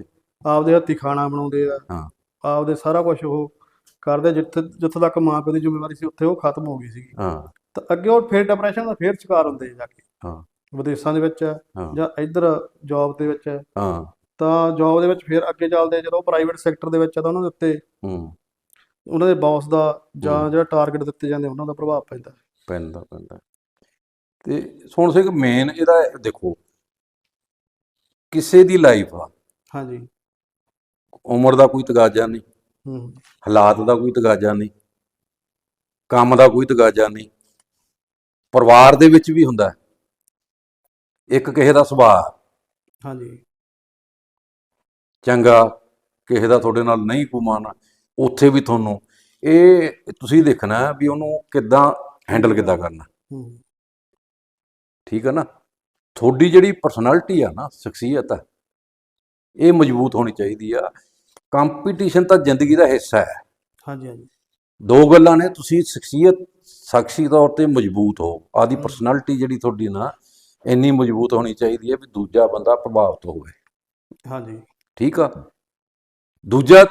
ਆਪਦੇ ਹੱਥੀਂ ਖਾਣਾ ਬਣਾਉਂਦੇ ਆ। ਹਾਂ। ਆਪਦੇ ਸਾਰਾ ਕੁਝ ਉਹ ਕਰਦੇ ਜਿੱਥੇ ਜਿੱਥੇ ਤੱਕ ਮਾਂ ਪਿਓ ਦੀ ਜ਼ਿੰਮੇਵਾਰੀ ਸੀ ਉੱਥੇ ਉਹ ਖਤਮ ਹੋ ਗਈ ਸੀਗੀ। ਹਾਂ। ਤਾਂ ਅੱਗੇ ਉਹ ਫਿਰ ਡਿਪਰੈਸ਼ਨ ਦਾ ਫੇਰ ਸ਼ਿਕਾਰ ਹੁੰਦੇ ਜਾ ਕੇ। ਹਾਂ। ਵਿਦੇਸ਼ਾਂ ਦੇ ਵਿੱਚ ਜਾਂ ਇੱਧਰ ਜੌਬ ਦੇ ਵਿੱਚ। ਹਾਂ। ਤਾਂ ਜੌਬ ਦੇ ਵਿੱਚ ਫਿਰ ਅੱਗੇ ਚੱਲਦੇ ਜਦੋਂ ਪ੍ਰਾਈਵੇਟ ਸੈਕਟਰ ਦੇ ਵਿੱਚ ਆ ਤਾਂ ਉਹਨਾਂ ਦੇ ਉੱਤੇ ਹੂੰ। ਉਹਨਾਂ ਦੇ ਬੌਸ ਦਾ ਜਾਂ। ਜਿਹੜਾ ਟਾਰਗੇਟ ਦਿੱਤੇ ਜਾਂਦੇ ਉਹਨਾਂ ਦਾ ਪ੍ਰਭਾਵ ਪੈਂਦਾ। ਪੈਂਦਾ ਪੈਂਦਾ। ਤੇ ਸੋਹਣ ਸਿੰਘ ਮੇਨ ਇਹਦਾ ਦੇਖੋ ਕਿਸੇ ਦੀ ਲਾਈਫ ਆ ਹਾਂਜੀ। ਉਮਰ ਦਾ ਕੋਈ ਤਗਾਜਾ ਨਹੀਂ। ਹੂੰ। ਹਾਲਾਤ ਦਾ ਕੋਈ ਤਗਾਜਾ ਨਹੀਂ। ਕੰਮ ਦਾ ਕੋਈ ਤਗਾਜਾ ਨਹੀਂ। ਪਰਿਵਾਰ ਦੇ ਵਿੱਚ ਵੀ ਹੁੰਦਾ। ਇੱਕ ਕਿਸੇ ਦਾ ਸੁਭਾਅ ਹਾਂਜੀ। ਚੰਗਾ ਕਿਸੇ ਦਾ ਤੁਹਾਡੇ ਨਾਲ ਨਹੀਂ ਕੋਈ ਮਨ ਉੱਥੇ ਵੀ ਤੁਹਾਨੂੰ ਇਹ ਤੁਸੀਂ ਦੇਖਣਾ ਵੀ ਉਹਨੂੰ ਕਿੱਦਾਂ ਹੈਂਡਲ ਕਿੱਦਾਂ ਕਰਨਾ। ਠੀਕ ਹੈ ਨਾ? ਤੁਹਾਡੀ ਜਿਹੜੀ ਪਰਸਨੈਲਿਟੀ ਆ ਨਾ ਸ਼ਖਸੀਅਤ ਆ ਇਹ ਮਜ਼ਬੂਤ ਹੋਣੀ ਚਾਹੀਦੀ ਆ। ਕੰਪੀਟੀਸ਼ਨ ਤਾਂ ਜ਼ਿੰਦਗੀ ਦਾ ਹਿੱਸਾ ਹੈ। ਹਾਂਜੀ ਹਾਂਜੀ। ਦੋ ਗੱਲਾਂ ਨੇ ਤੁਸੀਂ ਸ਼ਖਸੀਅਤ ਸ਼ਖਸੀ ਤੌਰ ਤੇ ਮਜ਼ਬੂਤ ਹੋ। ਆਦੀ। ਪਰਸਨੈਲਿਟੀ ਜਿਹੜੀ ਤੁਹਾਡੀ ਨਾ ਇੰਨੀ ਮਜ਼ਬੂਤ ਹੋਣੀ ਚਾਹੀਦੀ ਹੈ ਵੀ ਦੂਜਾ ਬੰਦਾ ਪ੍ਰਭਾਵਿਤ ਹੋਵੇ। ਹਾਂਜੀ। ਠੀਕ ਆ? ਦੂਜਾ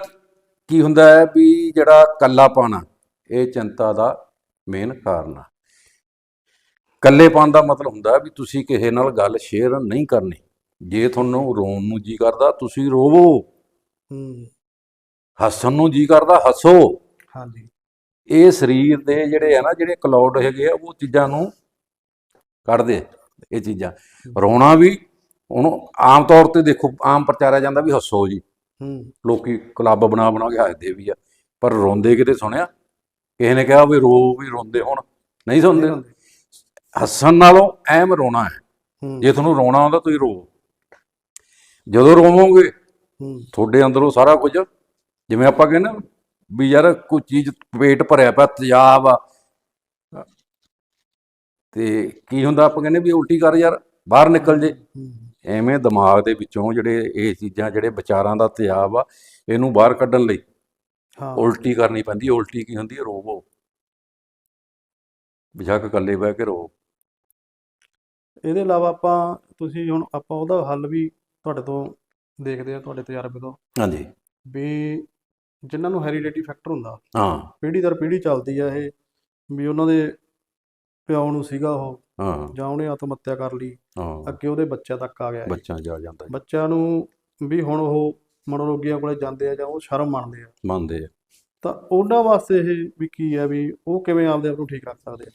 ਕੀ ਹੁੰਦਾ ਹੈ ਵੀ ਜਿਹੜਾ ਕੱਲਾਪਨ ਆ ਇਹ ਚਿੰਤਾ ਦਾ ਮੇਨ ਕਾਰਨ ਆ। ਕੱਲੇਪਨ ਦਾ ਮਤਲਬ ਹੁੰਦਾ ਵੀ ਤੁਸੀਂ ਕਿਸੇ ਨਾਲ ਗੱਲ ਸ਼ੇਅਰ ਨਹੀਂ ਕਰਨੀ। ਜੇ ਤੁਹਾਨੂੰ ਰੋਣ ਨੂੰ ਜੀ ਕਰਦਾ ਤੁਸੀਂ ਰੋਵੋ। ਹੂੰ। ਹੱਸਣ ਨੂੰ ਜੀ ਕਰਦਾ ਹੱਸੋ। ਹਾਂਜੀ। ਇਹ ਸਰੀਰ ਦੇ ਜਿਹੜੇ ਆ ਨਾ ਜਿਹੜੇ ਕਲਾਉਡ ਹੈਗੇ ਆ ਉਹ ਚੀਜ਼ਾਂ ਨੂੰ ਕੱਢਦੇ ਇਹ ਚੀਜ਼ਾਂ। ਰੋਣਾ ਵੀ ਉਹਨੂੰ ਆਮ ਤੌਰ ਤੇ ਦੇਖੋ ਆਮ ਪ੍ਰਚਾਰਿਆ ਜਾਂਦਾ ਵੀ ਹੱਸੋ ਜੀ। ਹੂੰ। ਲੋਕੀ ਕਲੱਬ ਬਣਾ ਬਣਾ ਕੇ ਹੱਸਦੇ ਵੀ ਆ ਪਰ ਰੋਂਦੇ ਕਿਤੇ ਸੁਣਿਆ? ਕਿਸੇ ਨੇ ਕਿਹਾ ਵੀ ਰੋ ਵੀ ਰੋਂਦੇ ਹੁਣ। ਨਹੀਂ ਸੁਣਦੇ। ਹੱਸਣ ਨਾਲੋਂ ਐਮ ਰੋਣਾ ਹੈ। ਜੇ ਤੁਹਾਨੂੰ ਰੋਣਾ ਆਉਂਦਾ ਤੁਸੀਂ ਰੋ। ਜਦੋਂ ਰੋਵੋਗੇ ਤੁਹਾਡੇ ਅੰਦਰੋਂ ਸਾਰਾ ਕੁਝ ਜਿਵੇਂ ਆਪਾਂ ਕਹਿੰਦੇ ਵੀ ਯਾਰ ਕੋਈ ਚੀਜ਼ ਪੇਟ ਭਰਿਆ ਪਿਆ ਤੇਜ਼ਾਬ ਆ। ਤੇ ਕੀ ਹੁੰਦਾ ਆਪਾਂ ਕਹਿੰਦੇ ਵੀ ਉਲਟੀ ਕਰ ਯਾਰ ਬਾਹਰ ਨਿਕਲ ਜੇ। ਐਵੇਂ ਦਿਮਾਗ ਦੇ ਵਿੱਚੋਂ ਜਿਹੜੇ ਇਹ ਚੀਜ਼ਾਂ ਜਿਹੜੇ ਵਿਚਾਰਾਂ ਦਾ ਤੇਜ਼ਾਬ ਆ ਇਹਨੂੰ ਬਾਹਰ ਕੱਢਣ ਲਈ। ਹਾਂ। ਉਲਟੀ ਕਰਨੀ ਪੈਂਦੀ। ਉਲਟੀ ਕੀ ਹੁੰਦੀ ਰੋਵੋ। ਬਿਸ਼ੱਕ ਇਕੱਲੇ ਬਹਿ ਕੇ ਰੋ ਇਹਦੇ ਇਲਾਵਾ ਆਪਾਂ ਤੁਸੀਂ ਹੁਣ ਆਪਾਂ ਉਹਦਾ ਹੱਲ ਵੀ ਤੁਹਾਡੇ ਤੋਂ ਦੇਖਦੇ ਆ ਤੁਹਾਡੇ ਤਜਰਬੇ ਤੋਂ। ਹਾਂਜੀ। ਵੀ ਜਿਨ੍ਹਾਂ ਨੂੰ ਹੈਰੀਡਿਟੀ ਫੈਕਟਰ ਹੁੰਦਾ। ਹਾਂ। ਪੀੜ੍ਹੀ ਦਰ ਪੀੜ੍ਹੀ ਚੱਲਦੀ ਆ ਇਹ ਵੀ ਉਹਨਾਂ ਦੇ ਪਿਓ ਨੂੰ ਸੀਗਾ ਉਹ ਹਾਂ। ਜਾਂ ਉਹਨੇ ਆਤਮ ਹੱਤਿਆ ਕਰ ਲਈ ਹਾਂ। ਅੱਗੇ ਉਹਦੇ ਬੱਚਿਆਂ ਤੱਕ ਆ ਗਿਆ। ਬੱਚਾ ਜਾ ਜਾਂਦਾ ਬੱਚਿਆਂ ਨੂੰ ਵੀ ਹੁਣ ਉਹ ਮਨੋਰੋਗੀਆਂ ਕੋਲੇ ਜਾਂਦੇ ਆ ਜਾਂ ਉਹ ਸ਼ਰਮ ਮੰਨਦੇ ਆ। ਮੰਨਦੇ ਆ। ਤਾਂ ਉਹਨਾਂ ਵਾਸਤੇ ਇਹ ਵੀ ਕੀ ਹੈ ਵੀ ਉਹ ਕਿਵੇਂ ਆਪਦੇ ਆਪ ਨੂੰ ਠੀਕ ਰੱਖ ਸਕਦੇ ਆ?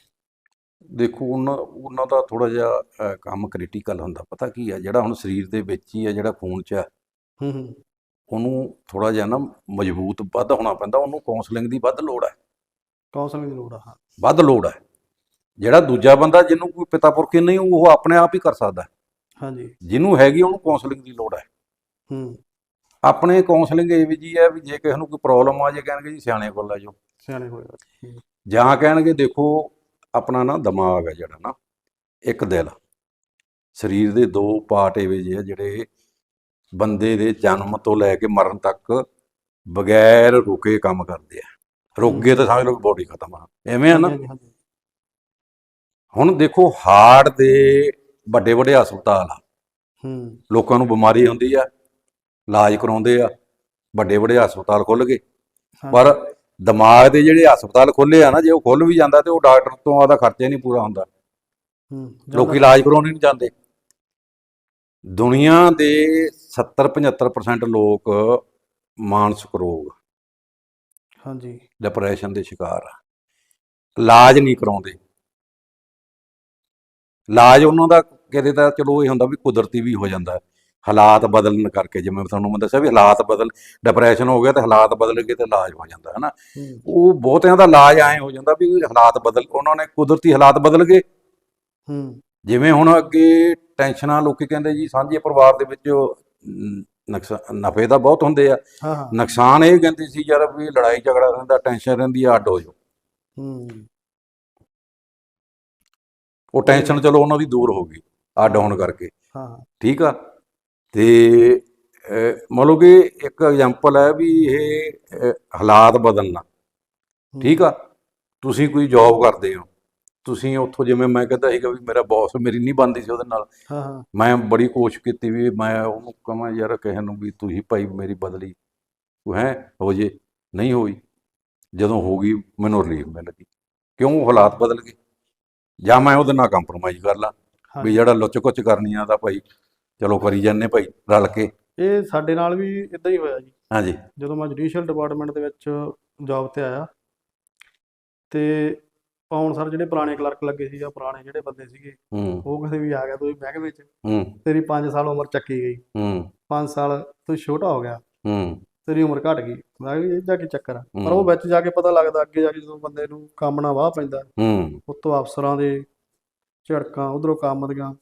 ਦੇਖੋ ਉਹਨਾਂ ਉਹਨਾਂ ਦਾ ਥੋੜਾ ਜਿਹਾ ਕੰਮ ਕ੍ਰਿਟੀਕਲ ਹੁੰਦਾ। ਪਤਾ ਕੀ ਆ ਜਿਹੜਾ ਹੁਣ ਸਰੀਰ ਦੇ ਵਿੱਚ ਹੀ ਆ ਜਿਹੜਾ ਖੂਨ ਚ ਆ ਹੂੰ ਹੂੰ। ਉਹਨੂੰ ਥੋੜਾ ਜਿਹਾ ਨਾ ਮਜ਼ਬੂਤ ਵੱਧ ਹੋਣਾ ਪੈਂਦਾ ਉਹਨੂੰ ਕਾਉਂਸਲਿੰਗ ਦੀ ਵੱਧ ਲੋੜ ਹੈ। ਕਾਉਂਸਲਿੰਗ ਦੀ ਲੋੜ ਆ ਹਾਂ। ਵੱਧ ਲੋੜ ਹੈ। ਜਿਹੜਾ ਦੂਜਾ ਬੰਦਾ ਜਿਹਨੂੰ ਕੋਈ ਪਿਤਾ ਪੁਰਖ ਨਹੀਂ ਉਹ ਆਪਣੇ ਆਪ ਹੀ ਕਰ ਸਕਦਾ ਹੈ। ਹਾਂਜੀ। ਜਿਹਨੂੰ ਹੈਗੀ ਉਹਨੂੰ ਕਾਉਂਸਲਿੰਗ ਦੀ ਲੋੜ ਹੈ। ਹੂੰ। ਆਪਣੇ ਕਾਉਂਸਲਿੰਗ ਇਹ ਵੀ ਜੀ ਹੈ ਵੀ ਜੇ ਕਿਸੇ ਨੂੰ ਕੋਈ ਪ੍ਰੋਬਲਮ ਆ ਜੇ ਕਹਿਣਗੇ ਜੀ ਸਿਆਣੇ ਕੋਲ ਲੈ ਜਾਓ। ਸਿਆਣੇ ਹੂੰ, ਜਾਂ ਕਹਿਣਗੇ ਦੇਖੋ ਆਪਣਾ ਨਾ ਦਿਮਾਗ ਹੈ ਜਿਹੜਾ ਨਾ ਇੱਕ ਦਿਲ। ਸਰੀਰ ਦੇ ਦੋ ਪਾਰਟ ਇਹੋ ਜਿਹੇ ਆ ਜਿਹੜੇ ਬੰਦੇ ਦੇ ਜਨਮ ਤੋਂ ਲੈ ਕੇ ਮਰਨ ਤੱਕ ਬਗੈਰ ਰੁਕੇ ਕੰਮ ਕਰਦੇ ਆ। ਰੁਕ ਤਾਂ ਸਮਝ ਲਓ ਬੋਡੀ ਖਤਮ ਆ। ਐਵੇਂ ਆ ਨਾ। ਹੁਣ ਦੇਖੋ ਹਾਰਟ ਦੇ ਵੱਡੇ ਵੱਡੇ ਹਸਪਤਾਲ ਆ। ਹੂੰ। ਲੋਕਾਂ ਨੂੰ ਬਿਮਾਰੀ ਹੁੰਦੀ ਆ ਇਲਾਜ ਕਰਾਉਂਦੇ ਆ ਵੱਡੇ ਵੱਡੇ ਹਸਪਤਾਲ ਖੁੱਲ ਗਏ। ਪਰ ਦਿਮਾਗ ਦੇ ਜਿਹੜੇ ਹਸਪਤਾਲ ਖੁੱਲੇ ਆ ਨਾ ਜੇ ਉਹ ਖੁੱਲ ਵੀ ਜਾਂਦਾ ਤੇ ਉਹ ਡਾਕਟਰ ਤੋਂ ਆਦਾ ਖਰਚਾ ਨਹੀਂ ਪੂਰਾ ਹੁੰਦਾ। ਲੋਕੀ ਇਲਾਜ ਕਰਾਉਣ ਨਹੀਂ ਜਾਂਦੇ। ਦੁਨੀਆ ਦੇ 70-75% ਲੋਕ ਮਾਨਸਿਕ ਰੋਗ ਹਾਂਜੀ। ਡਿਪਰੈਸ਼ਨ ਦੇ ਸ਼ਿਕਾਰ। ਆ ਇਲਾਜ ਨਹੀਂ ਕਰਾਉਂਦੇ। ਇਲਾਜ ਉਹਨਾਂ ਦਾ ਕਿਤੇ ਤਾਂ ਚਲੋ ਇਹ ਹੁੰਦਾ ਵੀ ਕੁਦਰਤੀ ਵੀ ਹੋ ਜਾਂਦਾ। ਹਾਲਾਤ ਬਦਲਣ ਕਰਕੇ ਜਿਵੇਂ ਤੁਹਾਨੂੰ ਮੈਂ ਦੱਸਿਆ ਵੀ ਹਾਲਾਤ ਬਦਲ ਡਿਪਰੈਸ਼ਨ ਹੋ ਗਿਆ ਤੇ ਹਾਲਾਤ ਬਦਲ ਗਏ ਤੇ ਇਲਾਜ ਹੋ ਜਾਂਦਾ ਹੈ ਨਾ ਹੂੰ। ਉਹ ਬਹੁਤਿਆਂ ਦਾ ਇਲਾਜ ਐਂ ਹੋ ਜਾਂਦਾ ਵੀ ਹਾਲਾਤ ਬਦਲ ਉਹਨਾਂ ਨੇ ਕੁਦਰਤੀ ਹਾਲਾਤ ਬਦਲ ਗਏ। ਹੂੰ। ਜਿਵੇਂ ਹੁਣ ਅੱਗੇ ਟੈਨਸ਼ਨਾਂ ਲੋਕੀ ਕਹਿੰਦੇ ਜੀ ਸਾਂਝੇ ਪਰਿਵਾਰ ਦੇ ਵਿੱਚ ਨੁਕਸਾਨ ਨਫੇ ਤਾਂ ਬਹੁਤ ਹੁੰਦੇ ਆ। ਨੁਕਸਾਨ ਇਹ ਕਹਿੰਦੇ ਸੀ ਯਾਰ ਵੀ ਲੜਾਈ ਝਗੜਾ ਰਹਿੰਦਾ ਟੈਨਸ਼ਨ ਰਹਿੰਦੀ ਆ ਅੱਡ ਹੋ ਜਾਓ। ਹੂੰ। ਉਹ ਟੈਨਸ਼ਨ ਚਲੋ ਉਹਨਾਂ ਦੀ ਦੂਰ ਹੋ ਗਈ ਅੱਡ ਹੋਣ ਕਰਕੇ। ਹਾਂ। ਠੀਕ ਆ? ਤੇ ਮੰਨ ਲਓ ਕਿ ਇੱਕ ਐਗਜ਼ਾਮਪਲ ਹੈ ਵੀ ਇਹ ਹਾਲਾਤ ਬਦਲਣਾ। ਠੀਕ ਆ? ਤੁਸੀਂ ਕੋਈ ਜੌਬ ਕਰਦੇ ਹੋ। ਤੁਸੀਂ ਉੱਥੋਂ ਜਿਵੇਂ ਮੈਂ ਕਹਿੰਦਾ ਸੀਗਾ ਵੀ ਮੇਰਾ ਬੌਸ ਮੇਰੀ ਨਹੀਂ ਬਣਦੀ ਸੀ ਉਹਦੇ ਨਾਲ। ਹਾਂ ਮੈਂ ਬੜੀ ਕੋਸ਼ਿਸ਼ ਕੀਤੀ ਵੀ ਮੈਂ ਉਹਨੂੰ ਕਹਾਂ ਯਾਰ ਕਿਸੇ ਨੂੰ ਵੀ ਤੁਸੀਂ ਭਾਈ ਮੇਰੀ ਬਦਲੀ। ਉਹ ਹੈ? ਹੋ ਜੇ। ਨਹੀਂ ਹੋਈ। ਜਦੋਂ ਹੋ ਗਈ ਮੈਨੂੰ ਰਿਲੀਫ ਮਿਲ ਗਈ। ਕਿਉਂ ਹਾਲਾਤ ਬਦਲ ਗਏ? ਜਾਂ ਮੈਂ ਉਹਦੇ ਨਾਲ ਕੰਪਰੋਮਾਈਜ਼ ਕਰ ਲਾਂ ਵੀ। ਜਿਹੜਾ ਲੁੱਚ ਕੁੱਚ ਕਰਨੀ ਆ ਤਾਂ ਭਾਈ ਚਲੋ ਕਰੀ ਜਾਂਦੇ ਭਾਈ ਰਲ ਕੇ। ਇਹ ਸਾਡੇ ਨਾਲ ਵੀ ਇਦਾਂ ਹੀ ਹੋਇਆ ਜੀ। ਹਾਂਜੀ। ਜਦੋਂ ਮੈਂ ਜੁਡੀਸ਼ੀਅਲ ਡਿਪਾਰਟਮੈਂਟ ਦੇ ਵਿੱਚ ਜੌਬ ਤੇ ਆਇਆ ਤੇ ਪਾਉਣ ਸਰ ਜਿਹੜੇ ਪੁਰਾਣੇ ਕਲਰਕ ਲੱਗੇ ਸੀ ਜਾਂ ਪੁਰਾਣੇ ਜਿਹੜੇ ਬੰਦੇ ਸੀਗੇ ਹੂੰ। ਉਹ ਕਹਿੰਦੇ ਵੀ ਆ ਗਿਆ ਤੂੰ ਮਹਿਕਮੇ 'ਚ। ਹੂੰ। ਤੇਰੀ 5 ਸਾਲ ਉਮਰ ਚੱਕੀ ਗਈ। ਹੂੰ। 5 ਸਾਲ ਤੂੰ ਛੋਟਾ ਹੋ ਗਿਆ। ਹੂੰ। ਤੇਰੀ ਉਮਰ ਘਟ ਗਈ। ਮੈਂ ਕਿਹਾ ਇਹਦਾ ਕੀ ਚੱਕਰ ਆ? ਪਰ। ਉਹ ਵਿੱਚ ਜਾ ਕੇ ਪਤਾ ਲੱਗਦਾ ਅੱਗੇ ਜਾ ਕੇ ਜਦੋਂ ਬੰਦੇ ਨੂੰ ਕੰਮ ਨਾ ਵਾਹ ਪੈਂਦਾ ਹੂੰ। ਉੱਤੋਂ ਅਫਸਰਾਂ ਦੇ ਝੜਕਾਂ ਉਧਰੋਂ ਕੰਮ ਦੀਆਂ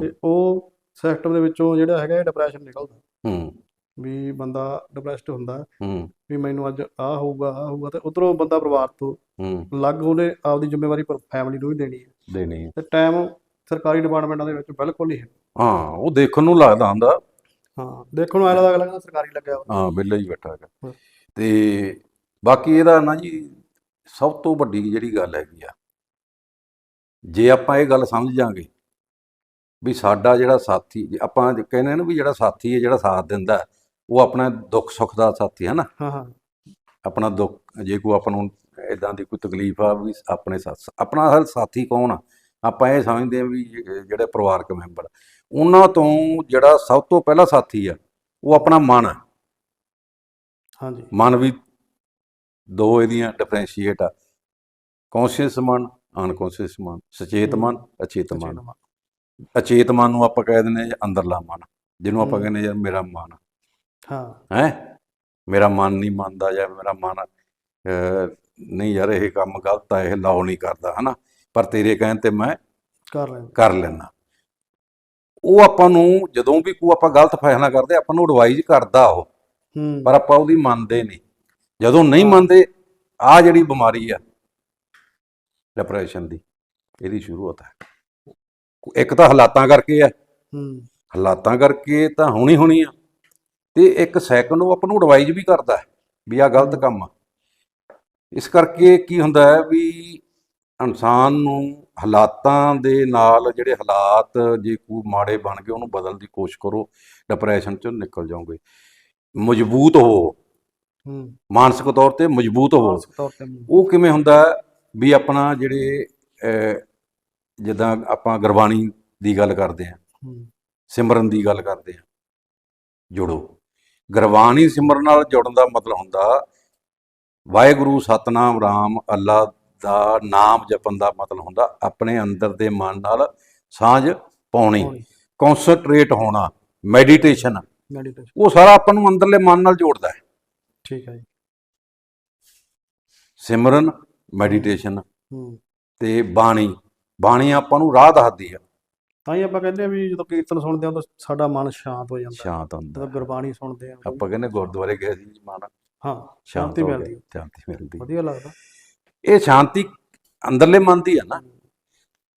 ਤੇ ਉਹ ਸਿਸਟਮ ਦੇ ਵਿੱਚੋਂ ਜਿਹੜਾ ਹੈਗਾ ਡਿਪਰੈਸ਼ਨ ਨਿਕਲਦਾ। ਹੂੰ। ਵੀ ਬੰਦਾ ਡਿਪਰੈਸਡ ਹੁੰਦਾ। ਹੂੰ। ਵੀ ਮੈਨੂੰ ਅੱਜ ਆਹ ਹੋਊਗਾ ਆਹ ਹੋਊਗਾ ਤੇ ਉਧਰੋਂ ਬੰਦਾ ਪਰਿਵਾਰ ਤੋਂ ਹੂੰ। ਅਲੱਗ ਉਹਨੇ ਆਪਦੀ ਜ਼ਿੰਮੇਵਾਰੀ ਪਰ ਫੈਮਿਲੀ ਨੂੰ ਵੀ ਦੇਣੀ ਹੈ। ਦੇਣੀ ਹੈ। ਤੇ ਟਾਈਮ ਸਰਕਾਰੀ ਡਿਪਾਰਟਮੈਂਟਾਂ ਦੇ ਵਿੱਚ ਬਿਲਕੁਲ ਨਹੀਂ ਹੈ। ਹਾਂ ਉਹ ਦੇਖਣ ਨੂੰ ਲੱਗਦਾ ਹੁੰਦਾ। ਹਾਂ ਦੇਖਣ ਨੂੰ ਐਂ ਲੱਗਦਾ ਅਗਲਾ ਸਰਕਾਰੀ ਲੱਗਿਆ। ਹਾਂ ਵਿਹਲਾ ਹੀ ਬੈਠਾ ਹੈਗਾ। ਹਾਂ। ਤੇ ਬਾਕੀ ਇਹਦਾ ਨਾ ਜੀ ਸਭ ਤੋਂ ਵੱਡੀ ਜਿਹੜੀ ਗੱਲ ਹੈਗੀ ਆ ਜੇ ਆਪਾਂ ਇਹ ਗੱਲ ਸਮਝ ਜਾਾਂਗੇ ਵੀ ਸਾਡਾ ਜਿਹੜਾ ਸਾਥੀ ਆਪਾਂ ਕਹਿੰਦੇ ਨਾ ਵੀ ਜਿਹੜਾ ਸਾਥੀ ਹੈ ਜਿਹੜਾ ਸਾਥ ਦਿੰਦਾ ਹੈ, ਉਹ ਆਪਣਾ ਦੁੱਖ ਸੁੱਖ ਦਾ ਸਾਥੀ ਹੈ ਨਾ ਹਾਂ ਹਾਂ। ਆਪਣਾ ਦੁੱਖ ਜੇ ਕੋਈ ਆਪਾਂ ਨੂੰ ਇਦਾਂ ਦੀ ਕੋਈ ਤਕਲੀਫ ਆ ਵੀ ਆਪਣੇ ਸਾਥ ਆਪਣਾ ਅਸਲ ਸਾਥੀ ਕੌਣ ਆ? ਆਪਾਂ ਇਹ ਸਮਝਦੇ ਹਾਂ ਵੀ ਜਿਹੜੇ ਪਰਿਵਾਰਕ ਮੈਂਬਰ ਉਹਨਾਂ ਤੋਂ ਜਿਹੜਾ ਸਭ ਤੋਂ ਪਹਿਲਾ ਸਾਥੀ ਆ ਉਹ ਆਪਣਾ ਮਨ ਆ। ਹਾਂਜੀ। ਮਨ ਵੀ ਦੋ ਇਹਦੀਆਂ ਡਿਫਰੈਂਸ਼ੀਏਟ ਆ। ਕੌਨਸ਼ੀਅਸ ਮਨ ਅਨਕੌਨਸ਼ੀਅਸ ਮਨ ਸੁਚੇਤ ਮਨ ਅਚੇਤ ਮਨ। ਅਚੇਤ ਮਨ। ਨੂੰ ਆਪਾਂ ਕਹਿ ਦਿੰਦੇ ਹਾਂ ਅੰਦਰਲਾ ਮਨ। ਜਿਹਨੂੰ ਆਪਾਂ। ਕਹਿੰਦੇ ਯਾਰ ਮੇਰਾ ਮਨ ਹਾਂ। ਹੈ? ਮੇਰਾ ਮਨ ਨਹੀਂ ਮੰਨਦਾ ਜਾਂ ਮੇਰਾ ਮਨ ਨਹੀਂ ਯਾਰ ਇਹ ਕੰਮ ਗਲਤ ਆ ਇਹ ਲਾਉ ਨਹੀਂ ਕਰਦਾ ਹਨਾ? ਪਰ ਤੇਰੇ ਕਹਿਣ ਤੇ ਮੈਂ ਕਰ ਲੈਂਦੇ। ਕਰ ਲੈਣਾ ਉਹ ਆਪਾਂ ਨੂੰ ਜਦੋਂ ਵੀ ਕੋਈ ਆਪਾਂ ਗਲਤ ਫੈਸਲਾ ਕਰਦੇ ਆਪਾਂ ਨੂੰ ਐਡਵਾਈਜ਼ ਕਰਦਾ ਉਹ। ਹੂੰ। ਪਰ ਆਪਾਂ ਉਹਦੀ ਮੰਨਦੇ ਨਹੀਂ। ਜਦੋਂ ਨਹੀਂ ਮੰਨਦੇ ਆ ਜਿਹੜੀ ਬਿਮਾਰੀ ਆ ਡਿਪਰੈਸ਼ਨ ਦੀ ਇਹਦੀ ਸ਼ੁਰੂਆਤ ਹੈ। ਇੱਕ ਤਾਂ ਹਾਲਾਤਾਂ ਕਰਕੇ ਆ ਹੂੰ। ਹਾਲਾਤਾਂ ਕਰਕੇ ਤਾਂ ਹੋਣੀ ਹੋਣੀ ਆ। ਤੇ ਇੱਕ ਸੈਕਿੰਡ ਉਹ ਆਪਾਂ ਨੂੰ ਐਡਵਾਈਜ਼ ਵੀ ਕਰਦਾ ਵੀ ਆ ਗਲਤ ਕੰਮ ਆ। ਇਸ ਕਰਕੇ ਕੀ ਹੁੰਦਾ ਹੈ ਵੀ ਇਨਸਾਨ ਨੂੰ ਹਾਲਾਤਾਂ ਦੇ ਨਾਲ ਜਿਹੜੇ ਹਾਲਾਤ ਜੇ ਕੋਈ ਮਾੜੇ ਬਣ ਗਏ ਉਹਨੂੰ ਬਦਲਣ ਦੀ ਕੋਸ਼ਿਸ਼ ਕਰੋ ਡਿਪਰੈਸ਼ਨ ਚੋਂ ਨਿਕਲ ਜਾਓਗੇ। ਮਜ਼ਬੂਤ ਹੋ। ਮਾਨਸਿਕ ਤੌਰ ਤੇ ਮਜ਼ਬੂਤ ਹੋ। ਉਹ ਕਿਵੇਂ ਹੁੰਦਾ ਵੀ ਆਪਣਾ ਜਿਹੜੇ ਜਿੱਦਾਂ ਆਪਾਂ ਗੁਰਬਾਣੀ ਦੀ ਗੱਲ ਕਰਦੇ ਹੂੰ ਸਿਮਰਨ ਦੀ ਗੱਲ ਕਰਦੇ ਹਾਂ ਜੁੜੋ। ਗੁਰਬਾਣੀ ਸਿਮਰਨ ਨਾਲ ਜੁੜਨ ਦਾ ਮਤਲਬ ਹੁੰਦਾ ਵਾਹਿਗੁਰੂ ਸਤਨਾਮ ਰਾਮ ਅੱਲਾ ਦਾ ਨਾਮ ਜਪਣ ਦਾ ਮਤਲਬ ਹੁੰਦਾ ਆਪਣੇ ਅੰਦਰ ਦੇ ਮਨ ਨਾਲ ਸਾਂਝ ਪਾਉਣੀ ਕਨਸੈਂਟਰੇਟ ਹੋਣਾ ਮੈਡੀਟੇਸ਼ਨ ਉਹ ਸਾਰਾ ਆਪਾਂ ਨੂੰ ਅੰਦਰਲੇ ਮਨ ਨਾਲ ਜੋੜਦਾ ਹੈ। ਠੀਕ ਹੈ ਜੀ। ਸਿਮਰਨ ਮੈਡੀਟੇਸ਼ਨ ਹੂੰ। ਤੇ ਬਾਣੀ। ਬਾਣੀ ਆਪਾਂ ਨੂੰ ਰਾਹ ਦੱਸਦੀ ਆ ਤਾਂ ਹੀ ਆਪਾਂ ਕਹਿੰਦੇ ਆ ਵੀ ਜਦੋਂ ਕੀਰਤਨ ਸੁਣਦੇ ਹਾਂ ਤਾਂ ਸਾਡਾ ਮਨ ਸ਼ਾਂਤ ਹੋ ਜਾਂਦਾ। ਸ਼ਾਂਤ ਹੁੰਦਾ। ਜਦੋਂ ਗੁਰਬਾਣੀ ਸੁਣਦੇ ਆ ਆਪਾਂ ਕਹਿੰਦੇ ਗੁਰਦੁਆਰੇ ਗਏ ਸੀ ਮਨ। ਹਾਂ ਸ਼ਾਂਤ ਮਿਲਦੀ। ਸ਼ਾਂਤੀ ਮਿਲਦੀ। ਵਧੀਆ ਲੱਗਦਾ। ਇਹ ਸ਼ਾਂਤੀ ਅੰਦਰਲੇ ਮਨ ਦੀ ਹੈ ਨਾ।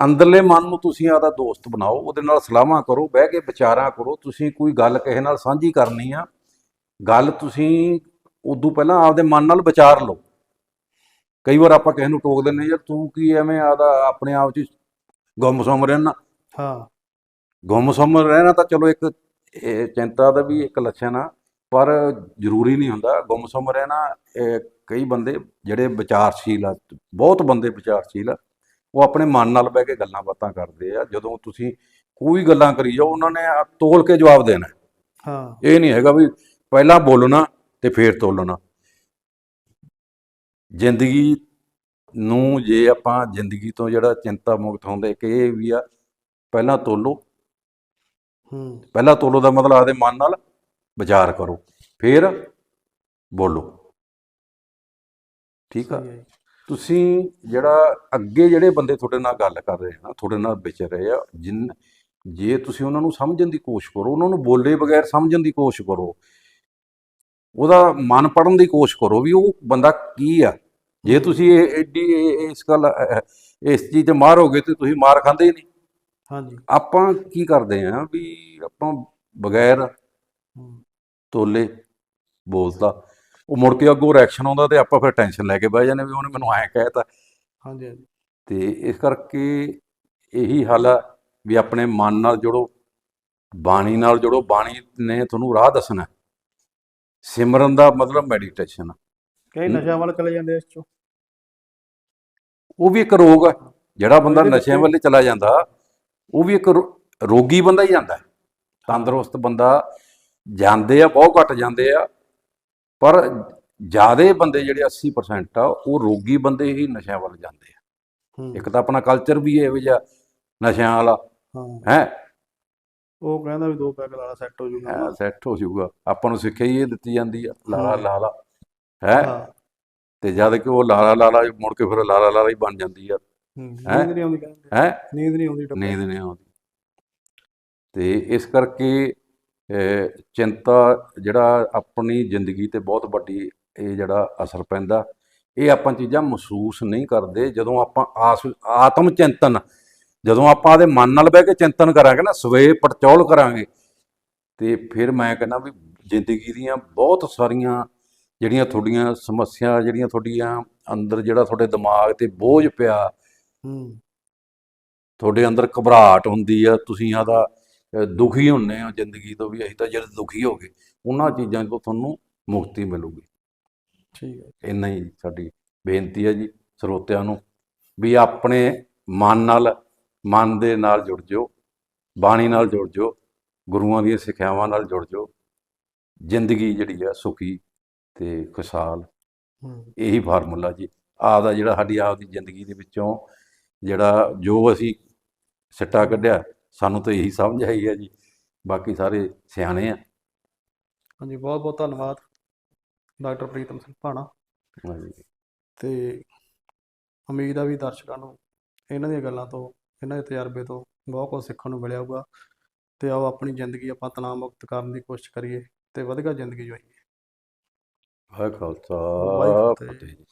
ਅੰਦਰਲੇ ਮਨ ਨੂੰ ਤੁਸੀਂ ਆਦਾ ਦੋਸਤ ਬਣਾਓ ਉਹਦੇ ਨਾਲ ਸਲਾਹਾਂ ਕਰੋ ਬਹਿ ਕੇ ਵਿਚਾਰਾਂ ਕਰੋ। ਤੁਸੀਂ ਕੋਈ ਗੱਲ ਕਿਸੇ ਨਾਲ ਸਾਂਝੀ ਕਰਨੀ ਆ ਗੱਲ ਤੁਸੀਂ ਉਦੋਂ ਪਹਿਲਾਂ ਆਪਦੇ ਮਨ ਨਾਲ ਵਿਚਾਰ ਲਓ। ਕਈ ਵਾਰ ਆਪਾਂ ਕਿਸੇ ਨੂੰ ਟੋਕ ਦਿੰਦੇ ਯਾਰ ਤੂੰ ਕੀ ਐਵੇਂ ਆਦਾ ਆਪਣੇ ਆਪ 'ਚ ਗੁੰਮਸੁੰਮ ਰਹਿਣਾ ਹਾਂ। ਗੁੰਮਸੁੰਮ ਰਹਿਣਾ ਤਾਂ ਚਲੋ ਇੱਕ ਚਿੰਤਾ ਦਾ ਵੀ ਇੱਕ ਲੱਛਣ ਆ ਪਰ ਜ਼ਰੂਰੀ ਨਹੀਂ ਹੁੰਦਾ। ਗੁੰਮਸੁੰਮ ਰਹਿਣਾ ਕਈ ਬੰਦੇ ਜਿਹੜੇ ਵਿਚਾਰਸ਼ੀਲ ਆ ਬਹੁਤ ਬੰਦੇ ਵਿਚਾਰਸ਼ੀਲ ਆ ਉਹ ਆਪਣੇ ਮਨ ਨਾਲ ਬਹਿ ਕੇ ਗੱਲਾਂ ਬਾਤਾਂ ਕਰਦੇ ਆ। ਜਦੋਂ ਤੁਸੀਂ ਕੋਈ ਗੱਲਾਂ ਕਰੀ ਜਾਓ ਉਹਨਾਂ ਨੇ ਤੋਲ ਕੇ ਜਵਾਬ ਦੇਣਾ। ਹਾਂ। ਇਹ ਨਹੀਂ ਹੈਗਾ ਵੀ ਪਹਿਲਾਂ ਬੋਲਣਾ ਤੇ ਫੇਰ ਤੋਲਣਾ। ਜ਼ਿੰਦਗੀ ਨੂੰ ਜੇ ਆਪਾਂ ਜ਼ਿੰਦਗੀ ਤੋਂ ਜਿਹੜਾ ਚਿੰਤਾ ਮੁਕਤ ਹੁੰਦੇ ਕਿ ਇਹ ਵੀ ਆ ਪਹਿਲਾਂ ਤੋਲੋ। ਹੂੰ। ਪਹਿਲਾਂ ਤੋਲੋ ਦਾ ਮਤਲਬ ਆਪਦੇ ਮਨ ਨਾਲ ਵਿਚਾਰ ਕਰੋ ਫਿਰ ਬੋਲੋ। ਠੀਕ ਆ। ਤੁਸੀਂ ਜਿਹੜਾ ਅੱਗੇ ਜਿਹੜੇ ਬੰਦੇ ਤੁਹਾਡੇ ਨਾਲ ਗੱਲ ਕਰ ਰਹੇ ਆ ਤੁਹਾਡੇ ਨਾਲ ਵਿਚਰ ਰਹੇ ਆ ਜਿਨ ਜੇ ਤੁਸੀਂ ਉਹਨਾਂ ਨੂੰ ਸਮਝਣ ਦੀ ਕੋਸ਼ਿਸ਼ ਕਰੋ ਉਹਨਾਂ ਨੂੰ ਬੋਲੇ ਬਗੈਰ ਸਮਝਣ ਦੀ ਕੋਸ਼ਿਸ਼ ਕਰੋ ਉਹਦਾ ਮਨ ਪੜਨ ਦੀ ਕੋਸ਼ਿਸ਼ ਕਰੋ ਵੀ ਉਹ ਬੰਦਾ ਕੀ ਆ। ਜੇ ਤੁਸੀਂ ਇਹ ਐਡੀ ਇਸ ਗੱਲ ਇਸ ਚੀਜ਼ ਤੇ ਮਾਰ ਹੋਗੇ ਤੇ ਤੁਸੀਂ ਮਾਰ ਖਾਂਦੇ ਹੀ ਨਹੀਂ। ਹਾਂਜੀ। ਆਪਾਂ ਕੀ ਕਰਦੇ ਆ ਵੀ ਆਪਾਂ ਬਗੈਰ ਤੋਲੇ ਬੋਲਦਾ ਉਹ ਮੁੜ ਕੇ ਅੱਗੋਂ ਰਿਐਕਸ਼ਨ ਆਉਂਦਾ ਤੇ ਆਪਾਂ ਫਿਰ ਟੈਨਸ਼ਨ ਲੈ ਕੇ ਬਹਿ ਜਾਂਦੇ ਵੀ ਉਹਨੇ ਮੈਨੂੰ ਐਂ ਕਹਿਤਾ। ਹਾਂਜੀ ਹਾਂਜੀ। ਤੇ ਇਸ ਕਰਕੇ ਇਹੀ ਹੱਲ ਆ ਵੀ ਆਪਣੇ ਮਨ ਨਾਲ ਜੁੜੋ ਬਾਣੀ ਨਾਲ ਜੁੜੋ ਬਾਣੀ ਨੇ ਤੁਹਾਨੂੰ ਰਾਹ ਦੱਸਣਾ। ਸਿਮਰਨ ਦਾ ਮਤਲਬ ਮੈਡੀਟੇਸ਼ਨ ਕਈ ਨਸ਼ਿਆਂ ਵੱਲ ਚਲੇ ਜਾਂਦੇ ਇਸ ਚੋਂ। ਉਹ ਵੀ ਇੱਕ ਰੋਗ ਆ ਜਿਹੜਾ ਬੰਦਾ ਨਸ਼ਿਆਂ ਵੱਲ ਚਲਾ ਜਾਂਦਾ। ਉਹ ਵੀ ਇੱਕ ਰੋਗੀ ਬੰਦਾ ਹੀ ਜਾਂਦਾ ਹੈ। ਤੰਦਰੁਸਤ ਬੰਦਾ ਜਾਂਦੇ ਆ ਬਹੁਤ ਘੱਟ ਜਾਂਦੇ ਆ ਪਰ ਜਿਆਦੇ ਬੰਦੇ ਜਿਹੜੇ 80% ਆ ਉਹ ਰੋਗੀ ਬੰਦੇ ਹੀ ਨਸ਼ਿਆਂ ਵੱਲ ਜਾਂਦੇ ਆ। ਹੂੰ। ਇੱਕ ਤਾਂ ਆਪਣਾ ਕਲਚਰ ਵੀ ਇਹੋ ਜਿਹਾ ਨਸ਼ਿਆਂ ਵਾਲਾ ਹਾਂ। ਹੈ? ਉਹ ਕਹਿੰਦਾ ਵੀ ਦੋ ਪੈਗ ਲਾਲਾ ਸੈੱਟ ਹੋ ਜੂਗਾ ਸੈੱਟ ਹੋ ਜਾਊਗਾ। ਆਪਾਂ ਨੂੰ ਸਿੱਖਿਆ ਹੀ ਇਹ ਦਿੱਤੀ ਜਾਂਦੀ ਆ ਲਾਲਾ ਲਾਲਾ ਹੈ? ਹਾਂ। ਤੇ ਜਦ ਕਿ ਉਹ ਲਾਲਾ ਲਾਲਾ ਮੁੜ ਕੇ ਫਿਰ ਲਾਲਾ ਲਾਲਾ ਹੀ ਬਣ ਜਾਂਦੀ ਆ। ਹੂੰ, ਹੈਂ? ਨੀਂਦ ਨਹੀਂ ਆਉਂਦੀ ਹੈ? ਨੀਂਦ ਨਹੀਂ ਆਉਂਦੀ ਡੱਬੇ ਨੀਂਦ ਨਹੀਂ ਆਉਂਦੀ। ਤੇ ਇਸ ਕਰਕੇ ਚਿੰਤਾ ਜਿਹੜਾ ਆਪਣੀ ਜ਼ਿੰਦਗੀ ਤੇ ਬਹੁਤ ਵੱਡੀ ਇਹ ਜਿਹੜਾ ਅਸਰ ਪੈਂਦਾ ਇਹ ਆਪਾਂ ਚੀਜ਼ਾਂ ਮਹਿਸੂਸ ਨਹੀਂ ਕਰਦੇ ਜਦੋਂ ਆਪਾਂ ਆਤਮ ਚਿੰਤਨ ਜਦੋਂ ਆਪਾਂ ਉਹਦੇ ਮਨ ਨਾਲ ਬਹਿ ਕੇ ਚਿੰਤਨ ਕਰਾਂਗੇ ਨਾ ਸਵੇ ਪੜਚੌਲ ਕਰਾਂਗੇ ਤੇ ਫਿਰ ਮੈਂ ਕਹਿੰਦਾ ਵੀ ਜ਼ਿੰਦਗੀ ਦੀਆਂ ਬਹੁਤ ਸਾਰੀਆਂ ਜਿਹੜੀਆਂ ਤੁਹਾਡੀਆਂ ਸਮੱਸਿਆ ਜਿਹੜੀਆਂ ਤੁਹਾਡੀਆਂ ਅੰਦਰ ਜਿਹੜਾ ਤੁਹਾਡੇ ਦਿਮਾਗ ਤੇ ਬੋਝ ਪਿਆ ਹੂੰ। ਤੁਹਾਡੇ ਅੰਦਰ ਘਬਰਾਹਟ ਹੁੰਦੀ ਆ ਤੁਸੀਂ ਆਦਾ ਅ, ਦੁਖੀ ਹੁੰਨੇ ਹੋ ਜ਼ਿੰਦਗੀ ਤੋਂ ਵੀ ਅਸੀਂ ਤਾਂ ਜਦ ਦੁਖੀ ਹੋ ਗਏ ਉਹਨਾਂ ਚੀਜ਼ਾਂ ਤੋਂ ਤੁਹਾਨੂੰ ਮੁਕਤੀ ਮਿਲੂਗੀ। ਠੀਕ ਹੈ ਇੰਨਾ ਹੀ ਸਾਡੀ ਬੇਨਤੀ ਹੈ ਜੀ ਸਰੋਤਿਆਂ ਨੂੰ ਵੀ ਆਪਣੇ ਮਨ ਨਾਲ ਮਨ ਦੇ ਨਾਲ ਜੁੜ ਜਾਓ ਬਾਣੀ ਨਾਲ ਜੁੜ ਜਾਓ ਗੁਰੂਆਂ ਦੀਆਂ ਸਿੱਖਿਆਵਾਂ ਨਾਲ ਜੁੜ ਜਾਓ ਜ਼ਿੰਦਗੀ ਜਿਹੜੀ ਆ ਸੁਖੀ ਤੇ ਖੁਸ਼ਹਾਲ। ਹੂੰ। ਇਹੀ ਫਾਰਮੂਲਾ ਜੀ ਆਪਦਾ ਜਿਹੜਾ ਸਾਡੀ ਆਪਦੀ ਜ਼ਿੰਦਗੀ ਦੇ ਵਿੱਚੋਂ ਜਿਹੜਾ ਜੋ ਅਸੀਂ ਸਿੱਟਾ ਕੱਢਿਆ ਸਾਨੂੰ ਤਾਂ ਇਹੀ ਸਮਝ ਆਈ ਹੈ ਜੀ। ਬਾਕੀ ਸਾਰੇ ਸਿਆਣੇ ਆ। ਹਾਂਜੀ ਬਹੁਤ ਬਹੁਤ ਧੰਨਵਾਦ ਡਾਕਟਰ ਪ੍ਰੀਤਮ ਸਿੰਘ ਭਾਣਾ। ਹਾਂਜੀ। ਤੇ ਉਮੀਦ ਆ ਵੀ ਦਰਸ਼ਕਾਂ ਨੂੰ ਇਹਨਾਂ ਦੀਆਂ ਗੱਲਾਂ ਤੋਂ ਇਹਨਾਂ ਦੇ ਤਜਰਬੇ ਤੋਂ ਬਹੁਤ ਕੁਝ ਸਿੱਖਣ ਨੂੰ ਮਿਲਿਆ ਹੋਊਗਾ। ਤੇ ਆਓ ਆਪਣੀ ਜ਼ਿੰਦਗੀ ਆਪਾਂ ਤਣਾਅ ਮੁਕਤ ਕਰਨ ਦੀ ਕੋਸ਼ਿਸ਼ ਕਰੀਏ ਤੇ ਵਧੀਆ ਜ਼ਿੰਦਗੀ ਜਿਉਈਏ ਵਾਹਿ ਖਾਲਸਾ ਵਾਹਿਗੁਰੂ